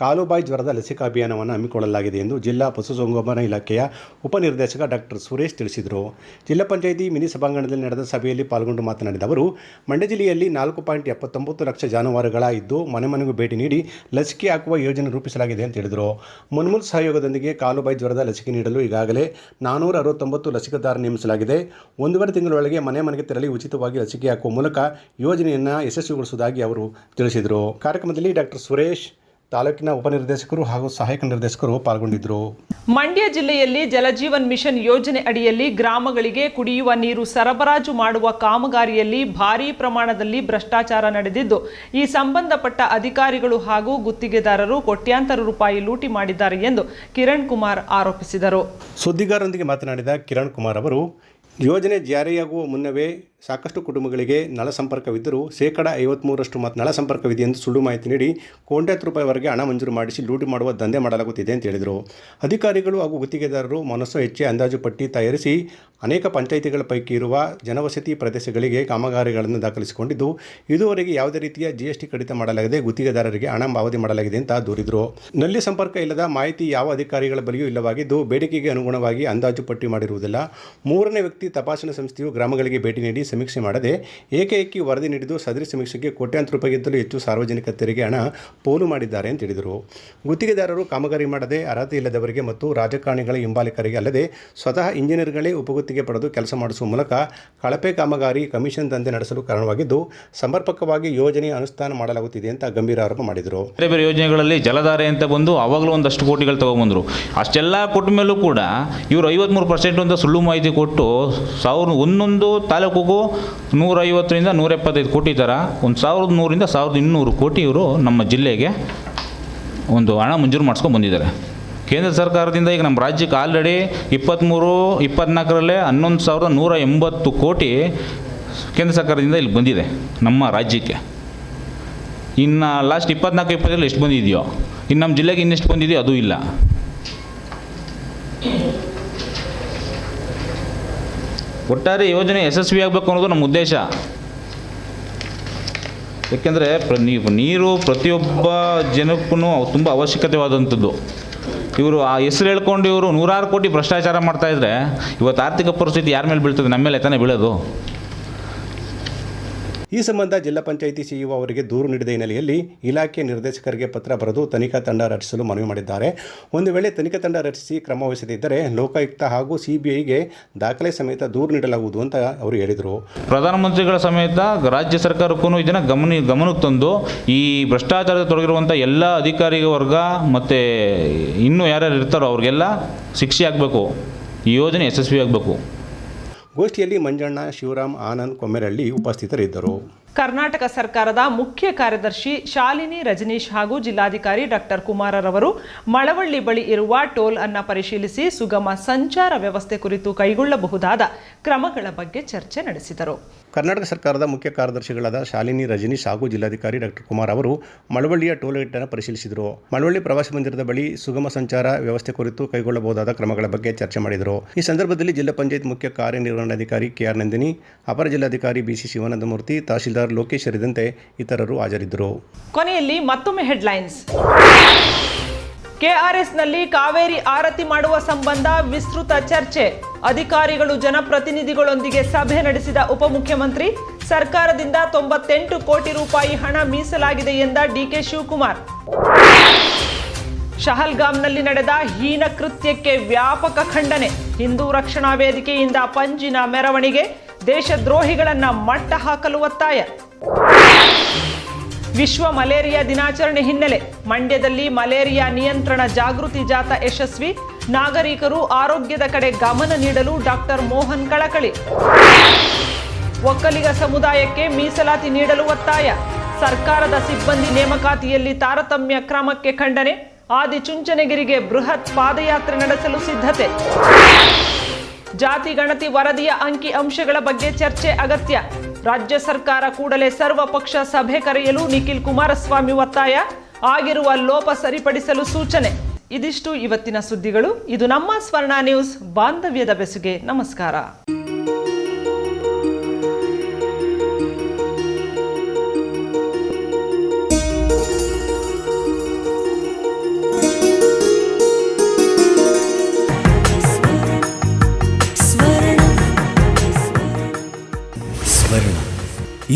ಕಾಲುಬಾಯಿ ಜ್ವರದ ಲಸಿಕಾ ಅಭಿಯಾನವನ್ನು ಹಮ್ಮಿಕೊಳ್ಳಲಾಗಿದೆ ಎಂದು ಜಿಲ್ಲಾ ಪಶುಸಂಗೋಪನಾ ಇಲಾಖೆಯ ಉಪನಿರ್ದೇಶಕ ಡಾಕ್ಟರ್ ಸುರೇಶ್ ತಿಳಿಸಿದರು. ಜಿಲ್ಲಾ ಪಂಚಾಯಿತಿ ಮಿನಿ ಸಭಾಂಗಣದಲ್ಲಿ ನಡೆದ ಸಭೆಯಲ್ಲಿ ಪಾಲ್ಗೊಂಡು ಮಾತನಾಡಿದ ಅವರು, ಮಂಡ್ಯ ಜಿಲ್ಲೆಯಲ್ಲಿ ನಾಲ್ಕು ಪಾಯಿಂಟ್ ಎಪ್ಪತ್ತೊಂಬತ್ತು ಲಕ್ಷ ಜಾನುವಾರುಗಳ ಇದ್ದು ಮನೆ ಮನೆಗೂ ಭೇಟಿ ನೀಡಿ ಲಸಿಕೆ ಹಾಕುವ ಯೋಜನೆ ರೂಪಿಸಲಾಗಿದೆ ಅಂತ ಹೇಳಿದರು. ಮುನ್ಮೂಲ್ ಸಹಯೋಗದೊಂದಿಗೆ ಕಾಲುಬಾಯಿ ಜ್ವರದ ಲಸಿಕೆ ನೀಡಲು ಈಗಾಗಲೇ ನಾನ್ನೂರ ಅರವತ್ತೊಂಬತ್ತು ಲಸಿಕೆದಾರ ನೇಮಿಸಲಾಗಿದೆ. ಒಂದೂವರೆ ತಿಂಗಳೊಳಗೆ ಮನೆ ಮನೆಗೆ ತೆರಳಿ ಉಚಿತವಾಗಿ ಲಸಿಕೆ ಹಾಕುವ ಮೂಲಕ ಯೋಜನೆಯನ್ನು ಯಶಸ್ವಿಗೊಳಿಸುವುದಾಗಿ ಅವರು ತಿಳಿಸಿದರು. ಕಾರ್ಯಕ್ರಮದಲ್ಲಿ ಡಾಕ್ಟರ್ ಸುರೇಶ್ ತಾಲೂಕಿನ ಉಪನಿರ್ದೇಶಕರು ಹಾಗೂ ಸಹಾಯಕ ನಿರ್ದೇಶಕರು ಪಾಲ್ಗೊಂಡಿದ್ದರು ಮಂಡ್ಯ ಜಿಲ್ಲೆಯಲ್ಲಿ ಜಲಜೀವನ್ ಮಿಷನ್ ಯೋಜನೆ ಅಡಿಯಲ್ಲಿ ಗ್ರಾಮಗಳಿಗೆ ಕುಡಿಯುವ ನೀರು ಸರಬರಾಜು ಮಾಡುವ ಕಾಮಗಾರಿಯಲ್ಲಿ ಭಾರೀ ಪ್ರಮಾಣದಲ್ಲಿ ಭ್ರಷ್ಟಾಚಾರ ನಡೆದಿದ್ದು ಈ ಸಂಬಂಧಪಟ್ಟ ಅಧಿಕಾರಿಗಳು ಹಾಗೂ ಗುತ್ತಿಗೆದಾರರು ಕೋಟ್ಯಾಂತರ ರೂಪಾಯಿ ಲೂಟಿ ಮಾಡಿದ್ದಾರೆ ಎಂದು ಕಿರಣ್ ಕುಮಾರ್ ಆರೋಪಿಸಿದರು. ಸುದ್ದಿಗಾರರೊಂದಿಗೆ ಮಾತನಾಡಿದ ಕಿರಣ್ ಕುಮಾರ್ ಅವರು ಯೋಜನೆ ಜಾರಿಯಾಗುವ ಮುನ್ನವೇ ಸಾಕಷ್ಟು ಕುಟುಂಬಗಳಿಗೆ ನಳ ಸಂಪರ್ಕವಿದ್ದರೂ ಶೇಕಡ ಐವತ್ಮೂರರಷ್ಟು ಮತ್ತು ನಳ ಸಂಪರ್ಕವಿದೆ ಎಂದು ಸುಳ್ಳು ಮಾಹಿತಿ ನೀಡಿ ಕೋಟ್ಯಾಂತರ ರೂಪಾಯಿವರೆಗೆ ಹಣ ಮಂಜೂರು ಮಾಡಿಸಿ ಲೂಟಿ ಮಾಡುವ ದಂಧೆ ಮಾಡಲಾಗುತ್ತಿದೆ ಅಂತ ಹೇಳಿದರು. ಅಧಿಕಾರಿಗಳು ಹಾಗೂ ಗುತ್ತಿಗೆದಾರರು ಮನಸ್ಸು ಹೆಚ್ಚೆ ಅಂದಾಜು ಪಟ್ಟಿ ತಯಾರಿಸಿ ಅನೇಕ ಪಂಚಾಯಿತಿಗಳ ಪೈಕಿ ಇರುವ ಜನವಸತಿ ಪ್ರದೇಶಗಳಿಗೆ ಕಾಮಗಾರಿಗಳನ್ನು ದಾಖಲಿಸಿಕೊಂಡಿದ್ದು, ಇದುವರೆಗೆ ಯಾವುದೇ ರೀತಿಯ ಜಿಎಸ್ಟಿ ಕಡಿತ ಮಾಡಲಾಗದೆ ಗುತ್ತಿಗೆದಾರರಿಗೆ ಹಣ ಪಾವತಿ ಮಾಡಲಾಗಿದೆ ಅಂತ ದೂರಿದರು. ನಲ್ಲಿ ಸಂಪರ್ಕ ಇಲ್ಲದ ಮಾಹಿತಿ ಯಾವ ಅಧಿಕಾರಿಗಳ ಬಳಿಯೂ ಇಲ್ಲವಾಗಿದ್ದು, ಬೇಡಿಕೆಗೆ ಅನುಗುಣವಾಗಿ ಅಂದಾಜು ಪಟ್ಟಿ ಮಾಡಿರುವುದಿಲ್ಲ. ಮೂರನೇ ವ್ಯಕ್ತಿ ತಪಾಸಣಾ ಸಂಸ್ಥೆಯು ಗ್ರಾಮಗಳಿಗೆ ಭೇಟಿ ನೀಡಿ ಸಮೀಕ್ಷೆ ಮಾಡದೆ ಏಕೈಕಿ ವರದಿ ನೀಡಿದ್ದು ಸದರಿ ಸಮೀಕ್ಷೆಗೆ ಕೋಟ್ಯಾಂತರ ರೂಪಾಯಿಗಿಂತಲೂ ಹೆಚ್ಚು ಸಾರ್ವಜನಿಕ ತೆರಿಗೆ ಹಣ ಪೋಲು ಮಾಡಿದ್ದಾರೆ ಅಂತ ಹೇಳಿದರು. ಗುತ್ತಿಗೆದಾರರು ಕಾಮಗಾರಿ ಮಾಡದೆ ಅರ್ಹತೆ ಇಲ್ಲದವರಿಗೆ ಮತ್ತು ರಾಜಕಾರಣಿಗಳ ಹಿಂಬಾಲಿಕರಿಗೆ ಅಲ್ಲದೆ ಸ್ವತಃ ಇಂಜಿನಿಯರ್ಗಳೇ ಉಪಗುತ್ತಿಗೆ ಪಡೆದು ಕೆಲಸ ಮಾಡಿಸುವ ಮೂಲಕ ಕಳಪೆ ಕಾಮಗಾರಿ ಕಮಿಷನ್ ದಂಧೆ ನಡೆಸಲು ಕಾರಣವಾಗಿದ್ದು, ಸಮರ್ಪಕವಾಗಿ ಯೋಜನೆ ಅನುಷ್ಠಾನ ಮಾಡಲಾಗುತ್ತಿದೆ ಅಂತ ಗಂಭೀರ ಆರೋಪ ಮಾಡಿದರು. ಬೇರೆ ಬೇರೆ ಯೋಜನೆಗಳಲ್ಲಿ ಜಲಧಾರೆ ಅಂತ ಬಂದು ಅವಾಗಲೂ ಒಂದಷ್ಟು ಕೋಟಿಗಳು ತಗೊಂಡ್ಬಂದರು. ಅಷ್ಟೆಲ್ಲ ಕೊಟ್ಟ ಮೇಲೂ ಕೂಡ ಇವರು ಐವತ್ತ್ಮೂರು ಪರ್ಸೆಂಟ್ ಅಂತ ಸುಳ್ಳು ಮಾಹಿತಿ ಕೊಟ್ಟು ಸಾವಿರ ಒಂದೊಂದು ತಾಲೂಕಿಗೂ ನೂರೈವತ್ತರಿಂದ ನೂರ ಎಪ್ಪತ್ತೈದು ಕೋಟಿ ಥರ ಒಂದು ಸಾವಿರದ ನೂರಿಂದ ಸಾವಿರದ ಇನ್ನೂರು ಕೋಟಿ ಇವರು ನಮ್ಮ ಜಿಲ್ಲೆಗೆ ಒಂದು ಹಣ ಮಂಜೂರು ಮಾಡಿಸ್ಕೊಂಡು ಬಂದಿದ್ದಾರೆ. ಕೇಂದ್ರ ಸರ್ಕಾರದಿಂದ ಈಗ ನಮ್ಮ ರಾಜ್ಯಕ್ಕೆ ಆಲ್ರೆಡಿ ಇಪ್ಪತ್ತ್ಮೂರು ಇಪ್ಪತ್ನಾಲ್ಕರಲ್ಲೇ ಹನ್ನೊಂದು ಸಾವಿರದ ನೂರ ಎಂಬತ್ತು ಕೋಟಿ ಕೇಂದ್ರ ಸರ್ಕಾರದಿಂದ ಇಲ್ಲಿ ಬಂದಿದೆ ನಮ್ಮ ರಾಜ್ಯಕ್ಕೆ. ಇನ್ನು ಲಾಸ್ಟ್ ಇಪ್ಪತ್ನಾಲ್ಕು ಇಪ್ಪತ್ತರಲ್ಲಿ ಎಷ್ಟು ಬಂದಿದೆಯೋ ಇನ್ನು ನಮ್ಮ ಜಿಲ್ಲೆಗೆ ಇನ್ನೆಷ್ಟು ಬಂದಿದೆಯೋ, ಅದು ಇಲ್ಲ. ಒಟ್ಟಾರೆ ಯೋಜನೆ ಯಶಸ್ವಿ ಆಗಬೇಕು ಅನ್ನೋದು ನಮ್ಮ ಉದ್ದೇಶ. ಏಕೆಂದರೆ ಪ್ರ ನೀರು ಪ್ರತಿಯೊಬ್ಬ ಜನಕ್ಕೂ ತುಂಬ ಅವಶ್ಯಕತೆವಾದಂಥದ್ದು. ಇವರು ಆ ಹೆಸರು ಹೇಳ್ಕೊಂಡು ಇವರು ನೂರಾರು ಕೋಟಿ ಭ್ರಷ್ಟಾಚಾರ ಮಾಡ್ತಾಯಿದ್ರೆ ಇವತ್ತು ಆರ್ಥಿಕ ಪರಿಸ್ಥಿತಿ ಯಾರ ಮೇಲೆ ಬೀಳ್ತದೆ? ನಮ್ಮ ಮೇಲೆ ತಾನೇ ಬೀಳೋದು. ಈ ಸಂಬಂಧ ಜಿಲ್ಲಾ ಪಂಚಾಯಿತಿ ಸಿಇಒ ಅವರಿಗೆ ದೂರು ನೀಡಿದ ಹಿನ್ನೆಲೆಯಲ್ಲಿ ಇಲಾಖೆ ನಿರ್ದೇಶಕರಿಗೆ ಪತ್ರ ಬರೆದು ತನಿಖಾ ತಂಡ ರಚಿಸಲು ಮನವಿ ಮಾಡಿದ್ದಾರೆ. ಒಂದು ವೇಳೆ ತನಿಖಾ ತಂಡ ರಚಿಸಿ ಕ್ರಮ ವಹಿಸದಿದ್ದರೆ ಲೋಕಾಯುಕ್ತ ಹಾಗೂ ಸಿಬಿಐಗೆ ದಾಖಲೆ ಸಮೇತ ದೂರು ನೀಡಲಾಗುವುದು ಅಂತ ಅವರು ಹೇಳಿದರು. ಪ್ರಧಾನಮಂತ್ರಿಗಳ ಸಮೇತ ರಾಜ್ಯ ಸರ್ಕಾರಕ್ಕೂ ಇದನ್ನು ಗಮನ, ಗಮನಕ್ಕೆ ತಂದು ಈ ಭ್ರಷ್ಟಾಚಾರದ ತೊಡಗಿರುವಂಥ ಎಲ್ಲ ಅಧಿಕಾರಿ ವರ್ಗ ಮತ್ತು ಇನ್ನೂ ಯಾರ್ಯಾರು ಇರ್ತಾರೋ ಅವ್ರಿಗೆಲ್ಲ ಶಿಕ್ಷೆ ಆಗಬೇಕು. ಈ ಯೋಜನೆ ಯಶಸ್ವಿ ಆಗಬೇಕು. ಗೋಷ್ಠಿಯಲ್ಲಿ ಮಂಜಣ್ಣ, ಶಿವರಾಮ್, ಆನಂದ್ ಕೊಮ್ಮೆರಳ್ಳಿ ಉಪಸ್ಥಿತರಿದ್ದರು. ಕರ್ನಾಟಕ ಸರ್ಕಾರದ ಮುಖ್ಯ ಕಾರ್ಯದರ್ಶಿ ಶಾಲಿನಿ ರಜನೀಶ್ ಹಾಗೂ ಜಿಲ್ಲಾಧಿಕಾರಿ ಡಾಕ್ಟರ್ ಕುಮಾರರವರು ಮಳವಳ್ಳಿ ಬಳಿ ಇರುವ ಟೋಲ್ ಅನ್ನು ಪರಿಶೀಲಿಸಿ ಸುಗಮ ಸಂಚಾರ ವ್ಯವಸ್ಥೆ ಕುರಿತು ಕೈಗೊಳ್ಳಬಹುದಾದ ಕ್ರಮಗಳ ಬಗ್ಗೆ ಚರ್ಚೆ ನಡೆಸಿದರು. ಕರ್ನಾಟಕ ಸರ್ಕಾರದ ಮುಖ್ಯ ಕಾರ್ಯದರ್ಶಿಗಳಾದ ಶಾಲಿನಿ ರಜನೀಶ್ ಹಾಗೂ ಜಿಲ್ಲಾಧಿಕಾರಿ ಡಾಕ್ಟರ್ ಕುಮಾರ್ ಅವರು ಮಳವಳ್ಳಿಯ ಟೋಲ್ಗೇಟ್ ಅನ್ನು ಪರಿಶೀಲಿಸಿದರು. ಮಳವಳ್ಳಿ ಪ್ರವಾಸಿ ಮಂದಿರದ ಬಳಿ ಸುಗಮ ಸಂಚಾರ ವ್ಯವಸ್ಥೆ ಕುರಿತು ಕೈಗೊಳ್ಳಬಹುದಾದ ಕ್ರಮಗಳ ಬಗ್ಗೆ ಚರ್ಚೆ ಮಾಡಿದರು. ಈ ಸಂದರ್ಭದಲ್ಲಿ ಜಿಲ್ಲಾ ಪಂಚಾಯತ್ ಮುಖ್ಯ ಕಾರ್ಯನಿರ್ವಹಣಾಧಿಕಾರಿ ಕೆಆರ್ ನಂದಿನಿ, ಅಪರ ಜಿಲ್ಲಾಧಿಕಾರಿ B B C Shivanandamurthy, tahsildar Lokesh ಸೇರಿದಂತೆ ಇತರರು ಹಾಜರಿದ್ದರು. ಕೊನೆಯಲ್ಲಿ ಮತ್ತೊಮ್ಮೆ ಹೆಡ್ಲೈನ್ಸ್. ಕೆಆರ್ಎಸ್ನಲ್ಲಿ ಕಾವೇರಿ ಆರತಿ ಮಾಡುವ ಸಂಬಂಧ ವಿಸ್ತೃತ ಚರ್ಚೆ. ಅಧಿಕಾರಿಗಳು, ಜನಪ್ರತಿನಿಧಿಗಳೊಂದಿಗೆ ಸಭೆ ನಡೆಸಿದ ಉಪಮುಖ್ಯಮಂತ್ರಿ, ಸರ್ಕಾರದಿಂದ ತೊಂಬತ್ತೆಂಟು ಕೋಟಿ ರೂಪಾಯಿ ಹಣ ಮೀಸಲಾಗಿದೆ ಎಂದ ಡಿಕೆ ಶಿವಕುಮಾರ್. ಶಹಲ್ಗಾಮ್ನಲ್ಲಿ ನಡೆದ ಹೀನ ಕೃತ್ಯಕ್ಕೆ ವ್ಯಾಪಕ ಖಂಡನೆ. ಹಿಂದೂ ರಕ್ಷಣಾ ವೇದಿಕೆಯಿಂದ ಪಂಜಿನ ಮೆರವಣಿಗೆ, ದೇಶದ್ರೋಹಿಗಳನ್ನ ಮಟ್ಟ ಹಾಕಲು ಒತ್ತಾಯ. ವಿಶ್ವ ಮಲೇರಿಯಾ ದಿನಾಚರಣೆ ಹಿನ್ನೆಲೆ, ಮಂಡ್ಯದಲ್ಲಿ ಮಲೇರಿಯಾ ನಿಯಂತ್ರಣ ಜಾಗೃತಿ ಜಾಥಾ ಯಶಸ್ವಿ. ನಾಗರಿಕರು ಆರೋಗ್ಯದ ಕಡೆ ಗಮನ ನೀಡಲು ಡಾಕ್ಟರ್ ಮೋಹನ್ ಕಳಕಳಿ. ಒಕ್ಕಲಿಗ ಸಮುದಾಯಕ್ಕೆ ಮೀಸಲಾತಿ ನೀಡಲು ಒತ್ತಾಯ. ಸರ್ಕಾರದ ಸಿಬ್ಬಂದಿ ನೇಮಕಾತಿಯಲ್ಲಿ ತಾರತಮ್ಯ ಕ್ರಮಕ್ಕೆ ಖಂಡನೆ. ಆದಿಚುಂಚನಗಿರಿಗೆ ಬೃಹತ್ ಪಾದಯಾತ್ರೆ ನಡೆಸಲು ಸಿದ್ಧತೆ. ಜಾತಿ ಗಣತಿ ವರದಿಯ ಅಂಕಿ ಅಂಶಗಳ ಬಗ್ಗೆ ಚರ್ಚೆ ಅಗತ್ಯ. ರಾಜ್ಯ ಸರ್ಕಾರ ಕೂಡಲೇ ಸರ್ವಪಕ್ಷ ಸಭೆ ಕರೆಯಲು ನಿಖಿಲ್ ಕುಮಾರಸ್ವಾಮಿ ಒತ್ತಾಯ. ಆಗಿರುವ ಲೋಪ ಸರಿಪಡಿಸಲು ಸೂಚನೆ. ಇದಿಷ್ಟು ಇವತ್ತಿನ ಸುದ್ದಿಗಳು. ಇದು ನಮ್ಮ ಸ್ವರ್ಣ ನ್ಯೂಸ್, ಬಾಂಧವ್ಯದ ಬೆಸುಗೆ. ನಮಸ್ಕಾರ.